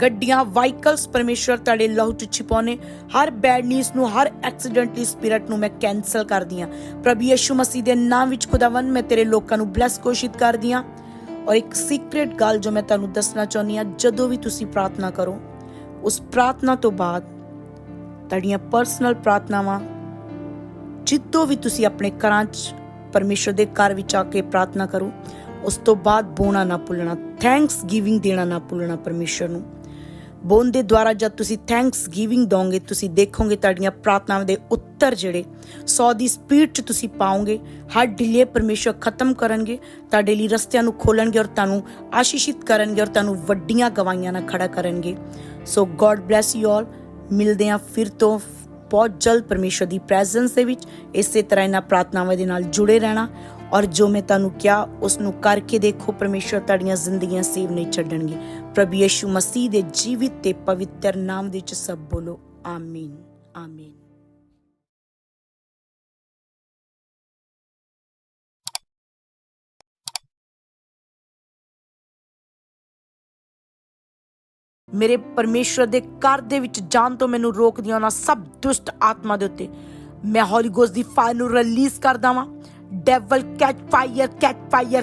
ਗੱਡੀਆਂ ਵਾਹੀਕਲਸ ਪਰਮੇਸ਼ਰ ਤੁਹਾਡੇ ਲਹੂ ਚ ਛਿਪਾਉਣੇ ਹਰ ਬੈਡ ਨਿਊਜ਼ ਨੂੰ, ਹਰ ਐਕਸੀਡੈਂਟਲੀ ਸਪਿਰਟ ਨੂੰ ਮੈਂ ਕੈਨਸਲ ਕਰਦੀ ਆ ਪ੍ਰਭੂ ਯਿਸੂ ਮਸੀਹ ਦੇ ਨਾਮ ਵਿੱਚ ਖੁਦਾਵੰ ਮੈਂ ਤੇਰੇ ਲੋਕਾਂ ਨੂੰ ਬਲੈਸ ਘੋਸ਼ਿਤ ਕਰਦੀ ਆ ਔਰ ਇੱਕ ਸੀਕ੍ਰੀਟ ਗੱਲ ਜੋ ਮੈਂ ਤੁਹਾਨੂੰ ਦੱਸਣਾ ਚਾਹੁੰਦੀ ਆ ਜਦੋਂ ਵੀ ਤੁਸੀਂ ਪ੍ਰਾਰਥਨਾ ਕਰੋ, ਉਸ ਪ੍ਰਾਰਥਨਾ ਤੋਂ ਬਾਅਦ ਤੁਹਾਡੀਆਂ ਪਰਸਨਲ ਪ੍ਰਾਰਥਨਾਵਾਂ, ਜਿੱਦੋਂ ਵੀ ਤੁਸੀਂ ਆਪਣੇ ਘਰਾਂ 'ਚ ਪਰਮੇਸ਼ਰ ਦੇ ਘਰ ਵਿੱਚ ਆ ਕੇ ਪ੍ਰਾਰਥਨਾ ਕਰੋ, ਉਸ ਤੋਂ ਬਾਅਦ ਬੋਣਾ ਨਾ ਭੁੱਲਣਾ ਥੈਂਕਸ ਗਿਵਿੰਗ ਦੇਣਾ ਨਾ ਭੁੱਲਣਾ ਪਰਮੇਸ਼ਰ ਨੂੰ। ਬੋਨ ਦੇ ਦੁਆਰਾ ਜਦ ਤੁਸੀਂ ਥੈਂਕਸ ਗਿਵਿੰਗ ਦੋਗੇ ਤੁਸੀਂ ਦੇਖੋਗੇ ਤੁਹਾਡੀਆਂ ਪ੍ਰਾਰਥਨਾਵਾਂ ਦੇ ਉੱਤਰ ਜਿਹੜੇ 100 ਦੀ ਸਪੀਡ 'ਚ ਤੁਸੀਂ ਪਾਓਗੇ, ਹਰ ਡਿਲੇ ਪਰਮੇਸ਼ਰ ਖਤਮ ਕਰਨਗੇ, ਤੁਹਾਡੇ ਲਈ ਰਸਤਿਆਂ ਨੂੰ ਖੋਲਣਗੇ ਔਰ ਤੁਹਾਨੂੰ ਆਸ਼ੀਸ਼ਿਤ ਕਰਨਗੇ ਔਰ ਤੁਹਾਨੂੰ ਵੱਡੀਆਂ ਗਵਾਈਆਂ ਨਾਲ ਖੜਾ ਕਰਨਗੇ। So God bless you all ਮਿਲਦੇ ਹਾਂ ਫਿਰ ਤੋਂ ਬਹੁਤ ਜਲਦ ਪਰਮੇਸ਼ਰ ਦੀ ਪ੍ਰੈਜ਼ੈਂਸ ਦੇ ਵਿੱਚ, ਇਸੇ ਤਰ੍ਹਾਂ ਇਹਨਾਂ ਪ੍ਰਾਰਥਨਾਵਾਂ ਦੇ ਨਾਲ ਜੁੜੇ ਰਹਿਣਾ ਔਰ ਜੋ ਮੈਂ ਤੁਹਾਨੂੰ ਕਿਹਾ ਉਸ ਨੂੰ ਕਰਕੇ ਦੇਖੋ ਪਰਮੇਸ਼ਰ ਤੁਹਾਡੀਆਂ ਜ਼ਿੰਦਗੀਆਂ ਸੇਵ ਨਹੀਂ ਛੱਡਣਗੇ। ਪ੍ਰਭੂ ਯਿਸੂ ਮਸੀਹ ਦੇ ਜੀਵਿਤ ਤੇ ਪਵਿੱਤਰ ਨਾਮ ਦੇ ਵਿੱਚ ਸਭ ਬੋਲੋ, ਆਮੀਨ ਆਮੀਨ। ਮੇਰੇ ਪਰਮੇਸ਼ਰ ਦੇ ਘਰ ਦੇ ਵਿੱਚ ਜਾਣ ਤੋਂ ਮੈਨੂੰ ਰੋਕਦੀਆਂ ਉਹਨਾਂ ਸਭ ਦੁਸ਼ਟ ਆਤਮਾ ਦੇ ਉੱਤੇ। ਮੈਂ ਹੌਲੀ ਗੋਸਟ ਦੀ ਫਾਇਰ ਨੂੰ ਰਿਲੀਜ਼ ਕਰਦਾ ਵਾਂ। Devil catch fire catch fire